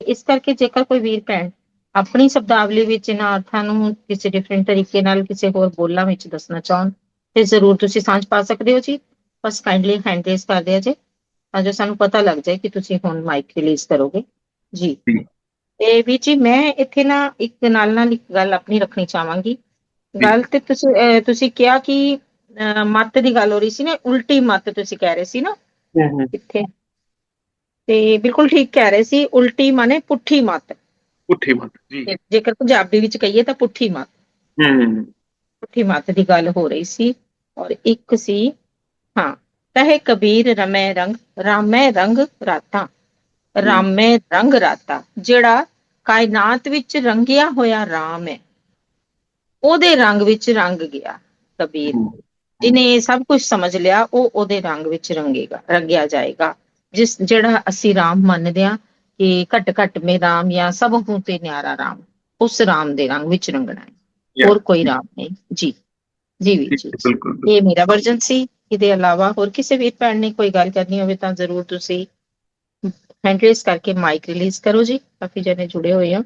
ਇਸ ਕਰਕੇ ਜੇਕਰ ਕੋਈ ਵੀਰ ਭੈਣ ਆਪਣੀ ਸ਼ਬਦਾਵਲੀ ਵਿੱਚ ਇਹਨਾਂ ਅਰਥਾਂ ਨੂੰ ਕਿਸੇ ਡਿਫਰੈਂਟ ਤਰੀਕੇ ਨਾਲ ਕਿਸੇ ਹੋਰ ਬੋਲਾਂ ਵਿੱਚ ਦੱਸਣਾ ਚਾਹਣ ਤੇ ਜ਼ਰੂਰ ਤੁਸੀਂ ਸਾਂਝ ਪਾ ਸਕਦੇ ਹੋ ਜੀ। ਬਸ ਕਾਈਂਡਲੀ ਹੈਂਡ ਰੇਸ ਕਰ ਦਿਆ ਜੇ ਤਾਂ ਜੋ ਸਾਨੂੰ ਪਤਾ ਲੱਗ ਜਾਏ ਕਿ ਤੁਸੀਂ ਹੁਣ ਮਾਈਕ ਰਿਲੀਜ਼ ਕਰੋਗੇ। ਜੀ। ਤੇ ਵੀ ਜੀ ਮੈਂ ਇੱਥੇ ਨਾ ਇੱਕ ਨਾਲ ਨਾਲ ਇੱਕ ਗੱਲ ਆਪਣੀ ਰੱਖਣੀ ਚਾਹਾਂਗੀ। ਗੱਲ ਤੇ ਤੁਸੀਂ ਤੁਸੀਂ ਕਿਹਾ ਕਿ ਮੱਤ ਦੀ ਗੱਲ ਹੋ ਰਹੀ ਸੀ ਨਾ ਉਲਟੀ ਮੱਤ ਤੁਸੀਂ ਕਹਿ ਰਹੇ ਸੀ ਨਾ। ਕਿੱਥੇ ਤੇ ਬਿਲਕੁਲ ਠੀਕ ਕਹਿ ਰਹੇ ਸੀ ਉਲਟੀ ਮਾਨੇ ਪੁੱਠੀ ਮੱਤ। ਪੁੱਠੀ ਮਤ ਜੀ। ਜੇਕਰ ਪੰਜਾਬੀ ਵਿੱਚ ਕਹੀਏ ਤਾਂ ਪੁੱਠੀ ਮੱਤ। ਹੂੰ। ਪੁੱਠੀ ਮੱਤ ਦੀ ਗੱਲ ਹੋ ਰਹੀ ਸੀ। ਔਰ ਇੱਕ ਸੀ ਹਾਂ ਕਹੇ ਕਬੀਰ ਰਮੈ ਰੰਗ ਰਾਮੈ ਰੰਗ ਰਾਤਾ ਰਾਮੈ ਰੰਗ ਰਾਤਾ ਜਿਹੜਾ ਕਾਇਨਾਤ ਵਿੱਚ ਰੰਗਿਆ ਹੋਇਆ ਰਾਮ ਹੈ। ਉਹਦੇ ਰੰਗ ਵਿੱਚ ਰੰਗ ਗਿਆ ਕਬੀਰ। ਇਹ ਸਭ ਕੁਝ ਸਮਝ ਲਿਆ ਉਹ ਉਹਦੇ ਰੰਗ ਵਿੱਚ ਰੰਗੇਗਾ ਰੰਗਿਆ ਜਾਏਗਾ। ਜਿਸ ਜਿਹੜਾ ਅਸੀਂ ਰਾਮ ਮੰਨਦੇ ਆ ਕਿ ਘਟ ਘਟ ਮੇ ਰਾਮ ਜਾਂ ਸਭ ਹੂੰ ਤੇ ਨਿਆਰਾ ਰਾਮ ਉਸ ਰਾਮ ਦੇ ਰੰਗ ਵਿੱਚ ਰੰਗਣਾ ਹੈ. ਹੋਰ ਕੋਈ ਰਾਮ ਨਹੀਂ। ਜੀ। ਜੀ ਵੀ ਜੀ। ਇਹ ਮੇਰਾ ਵਰਜਨ ਸੀ। ਇਹਦੇ ਇਲਾਵਾ ਹੋਰ ਕਿਸੇ ਵੀਰ ਭੈਣ ਨੇ ਕੋਈ ਗੱਲ ਕਰਨੀ ਹੋਵੇ ਤਾਂ ਜ਼ਰੂਰ ਤੁਸੀਂ ਹੈਂਡ ਰੇਸ ਕਰਕੇ ਮਾਈਕ ਰਿਲੀਜ਼ ਕਰੋ ਜੀ, ਕਾਫੀ ਜਣੇ ਜੁੜੇ ਹੋਏ ਆ।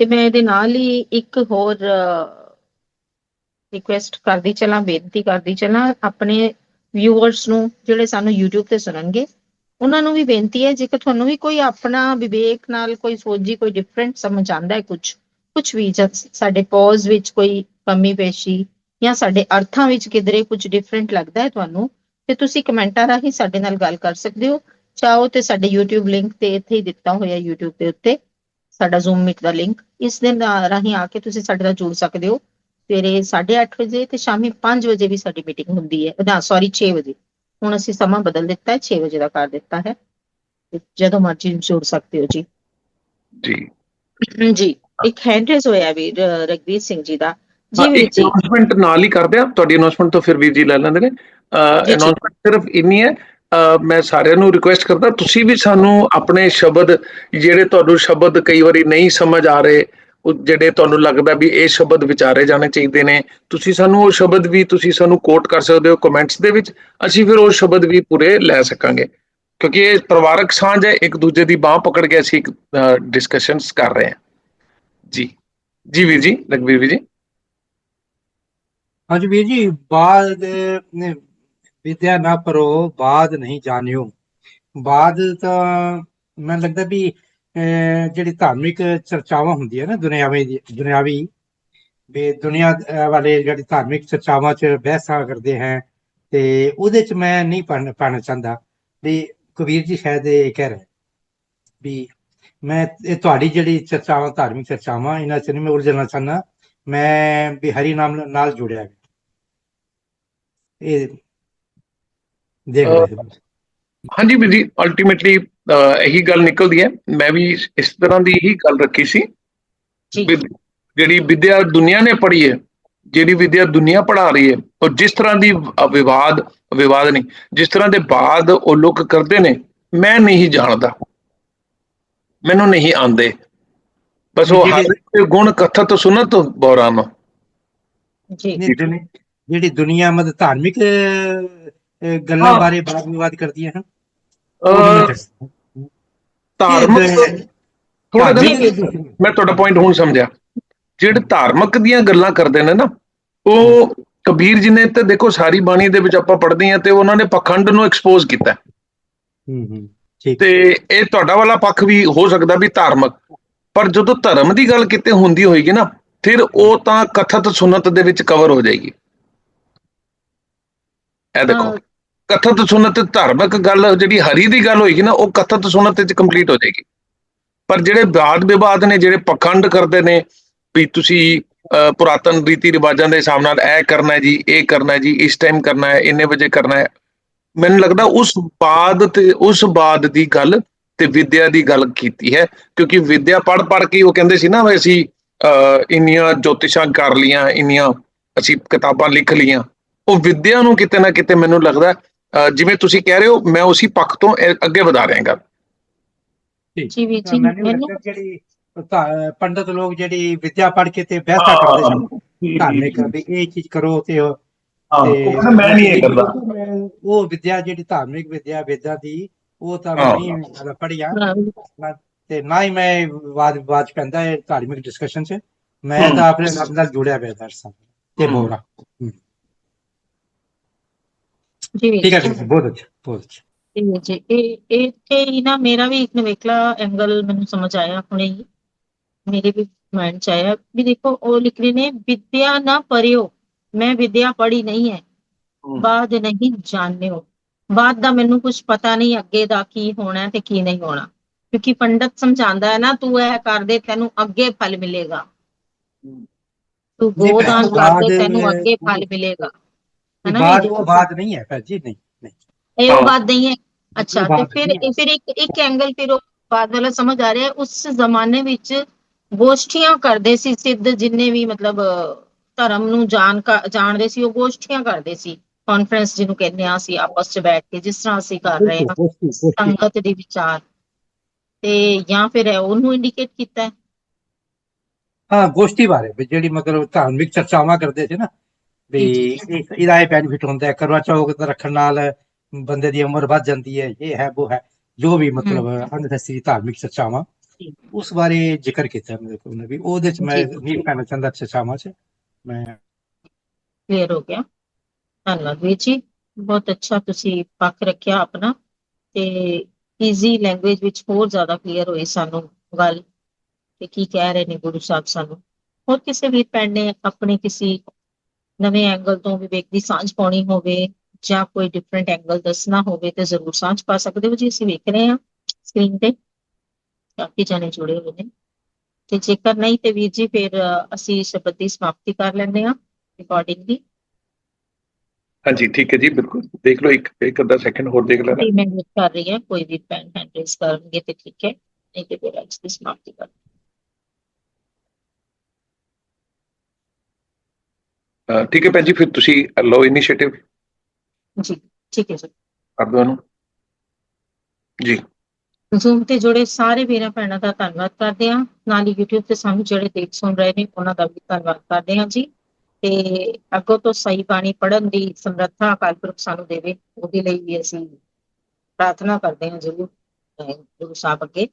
ਤੇ ਮੈਂ ਇਹਦੇ ਨਾਲ ਹੀ ਇੱਕ ਹੋਰ ਰਿਕੁਐਸਟ ਕਰਦੀ ਚਲਾਂ, ਬੇਨਤੀ ਕਰਦੀ ਚਲਾਂ, ਆਪਣੇ ਵਿਊਅਰਸ ਨੂੰ ਜਿਹੜੇ ਸਾਨੂੰ YouTube ਤੇ ਸੁਣਨਗੇ, ਉਹਨਾਂ ਨੂੰ ਵੀ ਬੇਨਤੀ ਹੈ, ਜੇਕਰ ਤੁਹਾਨੂੰ ਵੀ ਕੋਈ ਆਪਣਾ ਵਿਵੇਕ ਨਾਲ ਕੋਈ ਸੋਝੀ ਕੋਈ ਡਿਫਰੈਂਟ ਸਮਝ ਆਂਦਾ ਹੈ ਕੁਝ ਕੁਝ ਵੀ ਜਦ ਸਾਡੇ ਪੌਜ਼ ਵਿੱਚ ਕੋਈ ਕਮੀ ਪੇਸ਼ੀ ਜਾਂ ਸਾਡੇ ਅਰਥਾਂ ਵਿੱਚ ਕਿਧਰੇ ਕੁਝ ਡਿਫਰੈਂਟ ਲੱਗਦਾ ਹੈ ਤੁਹਾਨੂੰ ਤੇ ਤੁਸੀਂ ਕਮੈਂਟਾਂ ਰਾਹੀਂ ਸਾਡੇ ਨਾਲ ਗੱਲ ਕਰ ਸਕਦੇ ਹੋ। ਚਾਹੋ ਤੇ ਸਾਡੇ YouTube ਲਿੰਕ ਤੇ ਇੱਥੇ ਹੀ ਦਿੱਤਾ ਹੋਇਆ YouTube ਦੇ ਉੱਤੇ ਸਾਡਾ Zoom Meet ਦਾ ਲਿੰਕ ਇਸ ਦੇ ਰਾਹੀਂ ਆ ਕੇ ਤੁਸੀਂ ਸਾਡੇ ਨਾਲ ਜੁੜ ਸਕਦੇ ਹੋ। ਸਵੇਰੇ 8:30 ਵਜੇ ਤੇ ਸ਼ਾਮੀ 5 ਵਜੇ ਵੀ ਸਾਡੀ ਮੀਟਿੰਗ ਹੁੰਦੀ ਹੈ। ਨਾ ਸੌਰੀ 6 ਵਜੇ। ਹੁਣ ਅਸੀਂ ਸਮਾਂ ਬਦਲ ਦਿੱਤਾ ਹੈ 6 ਵਜੇ ਦਾ ਕਰ ਦਿੱਤਾ ਹੈ। ਜਦੋਂ ਮਰਜ਼ੀ ਜੁੜ ਸਕਦੇ ਹੋ ਜੀ। ਜੀ। ਜੀ ਇੱਕ ਹੈਂਡ ਰੇਜ਼ ਹੋਇਆ ਵੀ ਰਗਵੀਰ ਸਿੰਘ ਜੀ ਦਾ। ਜੀ ਵੀਰ ਜੀ। ਅਨਾਉਂਸਮੈਂਟ ਨਾਲ ਹੀ ਕਰਦੇ ਆ ਤੁਹਾਡੀ ਅਨਾਉਂਸਮੈਂਟ ਤੋਂ ਫਿਰ ਵੀਰ ਜੀ ਲੈ ਲੈਂਦੇ ਨੇ। ਅਨਾਉਂਸਮੈਂਟ ਸਿਰਫ ਇੰਨੀ ਹੈ ਮੈਂ ਸਾਰਿਆਂ ਨੂੰ ਰਿਕੁਐਸਟ ਕਰਦਾ ਤੁਸੀਂ ਵੀ ਸਾਨੂੰ ਆਪਣੇ ਸ਼ਬਦ ਜਿਹੜੇ ਤੁਹਾਨੂੰ ਸ਼ਬਦ ਕਈ ਵਾਰੀ ਨਹੀਂ ਸਮਝ ਆ ਰਹੇ ਉਹ ਜਿਹੜੇ ਤੁਹਾਨੂੰ ਲੱਗਦਾ ਵੀ ਇਹ ਸ਼ਬਦ ਵਿਚਾਰੇ ਜਾਣੇ ਚਾਹੀਦੇ ਨੇ ਤੁਸੀਂ ਸਾਨੂੰ ਉਹ ਸ਼ਬਦ ਵੀ ਤੁਸੀਂ ਸਾਨੂੰ ਕੋਟ ਕਰ ਸਕਦੇ ਹੋ ਕਮੈਂਟਸ ਦੇ ਵਿੱਚ ਅਸੀਂ ਫਿਰ ਉਹ ਸ਼ਬਦ ਵੀ ਪੂਰੇ ਲੈ ਸਕਾਂਗੇ। ਕਿਉਂਕਿ ਇਹ ਪਰਿਵਾਰਕ ਸਾਂਝ ਹੈ ਇੱਕ ਦੂਜੇ ਦੀ ਬਾਹ ਪਕੜ ਕੇ ਅਸੀਂ ਇੱਕ ਡਿਸਕਸ਼ਨਸ ਕਰ ਰਹੇ ਹਾਂ। ਜੀ। ਜੀ ਵੀਰ ਜੀ ਲਖਬੀਰ ਵੀਰ ਜੀ। ਹਾਂਜੀ ਵੀਰ ਜੀ ਬਾਦ ਨੇ ਵਿਦਿਆ ਨਾ ਪਰੋ ਬਾਦ ਨਹੀਂ ਜਾਣਿਓ। ਬਾਦ ਤਾਂ ਮੈਨੂੰ ਲੱਗਦਾ ਵੀ ਅਹ, ਜਿਹੜੀ ਧਾਰਮਿਕ ਚਰਚਾਵਾਂ ਹੁੰਦੀਆਂ ਨਾ ਦੁਨਿਆਵੀ ਦੀ- ਦੁਨਿਆਵੀ ਵੀ ਦੁਨੀਆ ਵਾਲੇ ਜਿਹੜੀ ਧਾਰਮਿਕ ਚਰਚਾਵਾਂ 'ਚ ਬਹਿਸਾਂ ਕਰਦੇ ਹੈ ਤੇ ਉਹਦੇ 'ਚ ਮੈਂ ਨਹੀਂ ਪੜ੍ਹਨਾ ਪਾਣਾ ਚਾਹੁੰਦਾ। ਵੀ ਕਬੀਰ ਜੀ ਸ਼ਾਇਦ ਇਹ ਕਹਿ ਰਹੇ। ਵੀ ਮੈਂ ਇਹ ਤੁਹਾਡੀ ਜਿਹੜੀ ਚਰਚਾਵਾਂ ਧਾਰਮਿਕ ਚਰਚਾਵਾਂ ਇਹਨਾਂ 'ਚ ਨਹੀਂ ਮੈਂ ਉਲਝਣਾ ਚਾਹੁੰਦਾ। ਮੈਂ ਵੀ ਹਰੀ ਨਾਮ ਨਾਲ ਜੁੜਿਆ। ਗਿਆ ਇਹ ਦੇਖ ਰਹੇ ਹਾਂਜੀ ਵੀਰ ਜੀ ਅਲਟੀਮੇਟਲੀ ਇਹੀ ਗੱਲ ਨਿਕਲਦੀ ਹੈ। ਮੈਂ ਵੀ ਇਸ ਤਰ੍ਹਾਂ ਦੀ ਹੀ ਗੱਲ ਰੱਖੀ ਸੀ। ਜਿਹੜੀ ਵਿਦਿਆ ਦੁਨੀਆ ਨੇ ਪੜ੍ਹੀ ਹੈ ਜਿਹੜੀ ਵਿਦਿਆ ਦੁਨੀਆ ਪੜ੍ਹਾ ਰਹੀ ਹੈ ਉਹ ਜਿਸ ਤਰ੍ਹਾਂ ਦੀ ਵਿਵਾਦ ਵਿਵਾਦ ਨਹੀਂ ਜਿਸ ਤਰ੍ਹਾਂ ਦੇ ਬਾਦ ਉਹ ਲੋਕ ਕਰਦੇ ਨੇ ਮੈਂ ਨਹੀਂ ਜਾਣਦਾ। ਮੈਨੂੰ ਨਹੀਂ ਆਉਂਦੇ। ਬਸ ਉਹ ਇੱਕ ਗੁਣ ਕਥਤ ਸੁਨਤ ਬੋਰਾਮ ਜੀ। ਜਿਹੜੀ ਦੁਨੀਆ ਮਤ ਧਾਰਮਿਕ ਗੱਲਾਂ। ਬਾਰੇ ਬਾਤ ਵਿਵਾਦ ਕਰਦੀਆਂ ਹਨ ਧਾਰਮਿਕ ਥੋੜਾ। ਮੈਂ ਤੁਹਾਡਾ ਪੁਆਇੰਟ ਹੁਣ ਸਮਝਿਆ ਜਿਹੜੇ ਧਾਰਮਿਕ ਦੀਆਂ ਗੱਲਾਂ ਕਰਦੇ ਨੇ ਨਾ ਉਹ ਕਬੀਰ ਜੀ ਨੇ ਤੇ ਦੇਖੋ ਸਾਰੀ ਬਾਣੀ ਦੇ ਵਿੱਚ ਆਪਾਂ ਪੜ੍ਹਦੇ ਹਾਂ ਤੇ ਉਹਨਾਂ ਨੇ ਪਖੰਡ ਨੂੰ ਐਕਸਪੋਜ਼ ਕੀਤਾ ਹੈ। ਹੂੰ ਹੂੰ ਠੀਕ ਤੇ ਇਹ ਤੁਹਾਡਾ ਵਾਲਾ ਪੱਖ ਵੀ ਹੋ ਸਕਦਾ ਵੀ ਧਾਰਮਿਕ ਪਰ ਜਦੋਂ ਧਰਮ ਦੀ ਗੱਲ ਕਿਤੇ ਹੁੰਦੀ ਹੋਏਗੀ ਨਾ ਫਿਰ ਉਹ ਤਾਂ ਕਥਤ ਸੁਨਤ ਦੇ ਵਿੱਚ ਕਵਰ ਹੋ ਜਾਏਗੀ ਇਹ ਦੇਖੋ ਕਥਤ ਸੁਨਤ ਧਾਰਮਿਕ ਗੱਲ ਜਿਹੜੀ ਹਰੀ ਦੀ ਗੱਲ ਹੋਏਗੀ ਨਾ ਉਹ ਕਥਤ ਸੁਨਤ ਵਿੱਚ ਕੰਪਲੀਟ ਹੋ ਜਾਏਗੀ। ਪਰ ਜਿਹੜੇ ਵਾਦ ਵਿਵਾਦ ਨੇ ਜਿਹੜੇ ਪਖੰਡ ਕਰਦੇ ਨੇ ਵੀ ਤੁਸੀਂ ਪੁਰਾਤਨ ਰੀਤੀ ਰਿਵਾਜਾਂ ਦੇ ਹਿਸਾਬ ਨਾਲ ਇਹ ਕਰਨਾ ਹੈ ਜੀ ਇਹ ਕਰਨਾ ਹੈ ਜੀ ਇਸ ਟਾਈਮ ਕਰਨਾ ਹੈ ਇੰਨੇ ਵਜੇ ਕਰਨਾ ਹੈ ਮੈਨੂੰ ਲੱਗਦਾ ਉਸ ਬਾਦ ਤੇ ਉਸ ਬਾਦ ਦੀ ਗੱਲ ਤੇ ਵਿਦਿਆ ਦੀ ਗੱਲ ਕੀਤੀ ਹੈ ਕਿਉਂਕਿ ਵਿਦਿਆ ਪੜ ਪੜ ਕੇ ਉਹ ਕਹਿੰਦੇ ਸੀ ਨਾ ਵੀ ਅਸੀਂ ਇੰਨੀਆਂ ਜੋਤਿਸ਼ਾਂ ਕਰ ਲੀਆਂ ਇੰਨੀਆਂ ਅਸੀਂ ਕਿਤਾਬਾਂ ਲਿਖ ਲੀਆਂ ਉਹ ਵਿਦਿਆ ਨੂੰ ਕਿਤੇ ਨਾ ਕਿਤੇ ਮੈਨੂੰ ਲੱਗਦਾ ਜਿਵੇਂ ਤੁਸੀਂ ਕਹਿ ਰਹੇ ਹੋ ਮੈਂ ਉਸੇ ਪੱਖ ਤੋਂ ਅੱਗੇ ਵਧਾ ਰਿਹਾ ਗੱਲ ਜੀ ਜੀ ਜਿਹੜੀ ਪੰਡਤ ਲੋਕ ਜਿਹੜੀ ਵਿਦਿਆ ਪੜ੍ਹ ਕੇ ਤੇ ਬਹਿਸਾਂ ਕਰਦੇ ਸੀ ਧਾਰਮਿਕ ਵੀ ਇਹ ਚੀਜ਼ ਕਰੋ ਤੇ ਉਹ- ਵਿਦਿਆ ਜਿਹੜੀ ਧਾਰਮਿਕ ਵਿਦਿਆ ਵੇਦਾਂ ਦੀ ਉਹ ਤਾਂ ਮੈਂ। ਨਹੀਂ ਪੜ੍ਹਿਆ। ਹਾਂ, ਤੇ ਨਾ ਹੀ ਮੈਂ ਵਾਦ ਵਿਵਾਦ 'ਚ ਪੈਂਦਾ ਹੈ ਧਾਰਮਿਕ ਡਿਸਕਸ਼ਨ 'ਚ। ਮੈਂ। ਤਾਂ ਆਪਣੇ ਨਾਲ ਜੁੜਿਆ ਹੋਇਆ ਦਰਸਾਂ ਤੇ। ਬੋਰਾ ਵੀਰ ਠੀਕ ਹੈ ਜੀ। ਜੀ, ਬਹੁਤ ਅੱਛਾ ਬਹੁਤ ਅੱਛਾ। ਜੀ ਜੀ। ਇਹ ਇਹ ਤੇ ਹੀ ਨਾ ਮੇਰਾ ਵੀ ਇੱਕ ਨਵੇਕਲਾ ਐਂਗਲ ਮੈਨੂੰ ਸਮਝ ਆਇਆ ਹੁਣੇ ਹੀ। ਮੇਰੇ ਵੀ ਮਾਈਂਡ ਚ ਆਇਆ ਵੀ ਦੇਖੋ ਉਹ ਲਿਖ ਰਹੇ ਨੇ ਵਿਦਿਆ ਨਾ ਪਰਿਓ ਮੈਂ ਵਿਦਿਆ ਪੜ੍ਹੀ ਨਹੀਂ ਹੈ। ਹਮ। ਬਾਅਦ ਨਹੀਂ ਜਾਣਿਓ। ਬਾਅਦ ਦਾ ਮੈਨੂੰ ਕੁਝ ਪਤਾ ਨਹੀਂ ਅੱਗੇ ਦਾ ਕੀ ਹੋਣਾ ਹੈ ਤੇ ਕੀ ਨਹੀਂ ਹੋਣਾ। ਕਿਉਂਕਿ ਪੰਡਤ ਸਮਝਾਉਂਦਾ ਹੈ ਨਾ ਤੂੰ ਇਹ ਕਰ ਦੇ ਤੈਨੂੰ ਅੱਗੇ ਫਲ ਮਿਲੇਗਾ। ਤੂੰ ਗੋਦਾਨ ਕਰ ਦੇ ਬਾਅਦ ਤੈਨੂੰ ਅੱਗੇ ਫਲ ਮਿਲੇਗਾ। ਉਹ ਬਾਤ ਨਹੀਂ ਹੈ ਭੈਣ ਜੀ ਨਹੀਂ ਨਹੀਂ। ਇਹ ਉਹ ਹਾਂ। ਬਾਤ ਨਹੀਂ ਹੈ। ਅੱਛਾ ਤੇ ਫਿਰ। ਫਿਰ ਇੱਕ ਇੱਕ ਐਂਗਲ ਫਿਰ ਉਹ ਬਾਤ ਵਾਲਾ ਸਮਝ ਆ ਰਿਹਾ। ਉਸ ਜ਼ਮਾਨੇ ਵਿੱਚ ਗੋਸ਼ਟੀਆਂ ਕਰਦੇ ਸੀ ਸਿੱਧ ਜਿੰਨੇ ਵੀ ਮਤਲਬ ਧਰਮ ਨੂੰ ਜਾਣ ਜਾਣਦੇ ਸੀ ਉਹ ਗੋਸ਼ਟੀਆਂ ਕਰਦੇ ਸੀ। ਕਾਨਫਰੰਸ ਜਿਹਨੂੰ ਕਹਿੰਦੇ ਆ ਅਸੀਂ ਆਪਸ 'ਚ ਬੈਠ ਕੇ ਜਿਸ ਤਰ੍ਹਾਂ ਅਸੀਂ ਕਰ ਰਹੇ ਹਾਂ। ਸੰਗਤ ਦੇ ਵਿਚਾਰ। ਤੇ ਜਾਂ ਫਿਰ ਇਹ ਉਹਨੂੰ ਇੰਡੀਕੇਟ ਕੀਤਾ ਹੈ। ਹਾਂ ਗੋਸ਼ਟੀ ਬਾਰੇ ਜਿਹੜੀ ਮਤਲਬ ਧਾਰਮਿਕ ਚਰਚਾਵਾਂ ਕਰਦੇ ਸੀ ਨਾ ਵੀ ਇਹਦਾ ਇਹ ਬੈਨੀਫਿਟ ਹੁੰਦਾ ਹੈ। ਕਰਵਾ ਚੌਥ ਰੱਖਣ ਨਾਲ ਬੰਦੇ ਦੀ ਉਮਰ ਵੱਧ ਜਾਂਦੀ ਹੈ। ਇਹ ਹੈ ਉਹ ਹੈ। ਜੋ ਵੀ ਮਤਲਬ ਅਨਸੈਸਰੀ ਧਾਰਮਿਕ ਚਰਚਾਵਾਂ ਜੀ। ਉਸ ਬਾਰੇ ਜ਼ਿਕਰ ਕੀਤਾ ਮੇਰੇ ਕੋਲ ਨੇ ਵੀ। ਉਹਦੇ ਚ ਮੈਂ ਜੀ। ਨਹੀਂ ਕਹਿਣਾ ਚਾਹੁੰਦਾ ਚਰਚਾਵਾਂ ਚ ਮੈਂ ਕਲੀਅਰ ਹੋ ਗਿਆ। ਧੰਨਵਾਦ ਵੀਰ ਜੀ। ਬਹੁਤ ਅੱਛਾ ਤੁਸੀਂ ਪੱਖ ਰੱਖਿਆ ਆਪਣਾ ਤੇ ਈਜ਼ੀ ਲੈਂਗੁਏਜ ਵਿੱਚ ਹੋਰ ਜ਼ਿਆਦਾ ਕਲੀਅਰ ਹੋਈ ਸਾਨੂੰ ਗੱਲ ਕਿ ਕੀ ਕਹਿ ਰਹੇ ਨੇ ਗੁਰੂ ਸਾਹਿਬ ਸਾਨੂੰ। ਹੋਰ ਕਿਸੇ ਵੀਰ ਭੈਣ ਨੇ ਆਪਣੇ ਕਿਸੇ ਨਵੇਂ ਐਂਗਲ ਤੋਂ ਵਿਵੇਕ ਦੀ ਸਾਂਝ ਪਾਉਣੀ ਹੋਵੇ ਜਾਂ ਕੋਈ ਡਿਫਰੈਂਟ ਐਂਗਲ ਦੱਸਣਾ ਹੋਵੇ ਤੇ ਜ਼ਰੂਰ ਸਾਂਝ ਪਾ ਸਕਦੇ ਹੋ ਜੀ ਅਸੀਂ ਵੇਖ ਰਹੇ ਹਾਂ ਸਕਰੀਨ ਤੇ। ਕਾਫੀ ਜਣੇ ਜੁੜੇ ਹੋਏ ਨੇ। ਤੇ ਜੇਕਰ ਨਹੀਂ ਤੇ ਵੀਰ ਜੀ ਫਿਰ ਅਸੀਂ ਸ਼ਬਦ ਦੀ ਸਮਾਪਤੀ ਕਰ ਲੈਂਦੇ ਹਾਂ ਰਿਕਾਰਡਿੰਗ ਦੀ। ਹਾਂਜੀ ਠੀਕ ਹੈ ਜੀ ਬਿਲਕੁਲ। ਦੇਖ ਲਓ ਇੱਕ ਇੱਕ ਅੱਧਾ ਸੈਕਿੰਡ ਹੋਰ ਦੇਖ ਲੈਣਾ। ਮੈਂ ਕਰ ਰਹੀ ਹਾਂ ਕੋਈ ਵੀ ਪੈਨ ਹੈਂਡ ਰੇਸ ਕਰਨਗੇ ਤੇ ਠੀਕ ਹੈ ਨਹੀਂ ਤੇ ਫਿਰ ਅੱਜ ਦੀ ਸਮਾਪਤੀ ਕਰ ਠੀਕ ਹੈ ਭੈਣ ਜੀ ਫਿਰ ਤੁਸੀਂ ਲਓ ਇਨੀਸ਼ੀਏਟਿਵ ਜੀ ਠੀਕ ਹੈ ਜੀ। ਕਰ ਇਹਨੂੰ ਜੀ। ਜ਼ੂਮ ਤੇ ਜੁੜੇ ਸਾਰੇ ਵੀਰਾਂ ਭੈਣਾਂ ਦਾ ਧੰਨਵਾਦ ਕਰਦੇ ਹਾਂ। ਨਾਲ ਹੀ YouTube ਤੇ ਸਾਨੂੰ ਜਿਹੜੇ ਦੇਖ ਸੁਣ ਰਹੇ ਨੇ ਉਹਨਾਂ ਦਾ ਵੀ ਧੰਨਵਾਦ ਕਰਦੇ ਹਾਂ ਜੀ। ਤੇ ਅੱਗੋਂ ਤੋਂ ਸਹੀ ਬਾਣੀ ਪੜ੍ਹਨ ਦੀ ਸਮਰੱਥਾ ਅਕਾਲ ਪੁਰਖ ਸਾਨੂੰ ਦੇਵੇ ਉਹਦੇ ਲਈ ਵੀ ਅਸੀਂ ਪ੍ਰਾਰਥਨਾ ਕਰਦੇ ਹਾਂ ਜ਼ਰੂਰ ਗੁਰੂ ਸਾਹਿਬ ਅੱਗੇ।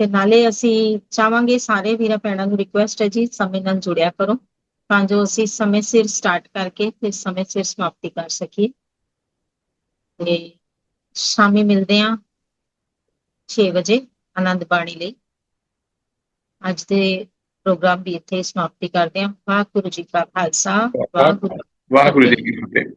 ਤੇ ਨਾਲੇ ਅਸੀਂ ਚਾਹਾਂਗੇ ਸਾਰੇ ਵੀਰਾਂ ਭੈਣਾਂ ਨੂੰ ਰਿਕੁਐਸਟ ਹੈ ਜੀ ਸਮੇਂ ਨਾਲ ਜੁੜਿਆ ਕਰੋ। ਤਾਂ ਜੋ ਅਸੀਂ ਸਮੇਂ ਸਿਰ ਸਟਾਰਟ ਕਰਕੇ ਤੇ ਸਮੇਂ ਸਿਰ ਸਮਾਪਤੀ ਕਰ ਸਕੀਏ। ਤੇ ਸ਼ਾਮੀ ਮਿਲਦੇ ਹਾਂ 6 ਵਜੇ ਆਨੰਦ ਬਾਣੀ ਲਈ। ਅੱਜ ਦੇ ਪ੍ਰੋਗਰਾਮ ਵੀ ਇੱਥੇ ਸਮਾਪਤੀ ਕਰਦੇ ਹਾਂ। ਵਾਹਿਗੁਰੂ ਜੀ ਕਾ ਖਾਲਸਾ ਵਾਹਿਗੁਰੂ ਵਾਹਿਗੁਰੂ ਜੀ ਕੀ ਫਤਿਹ।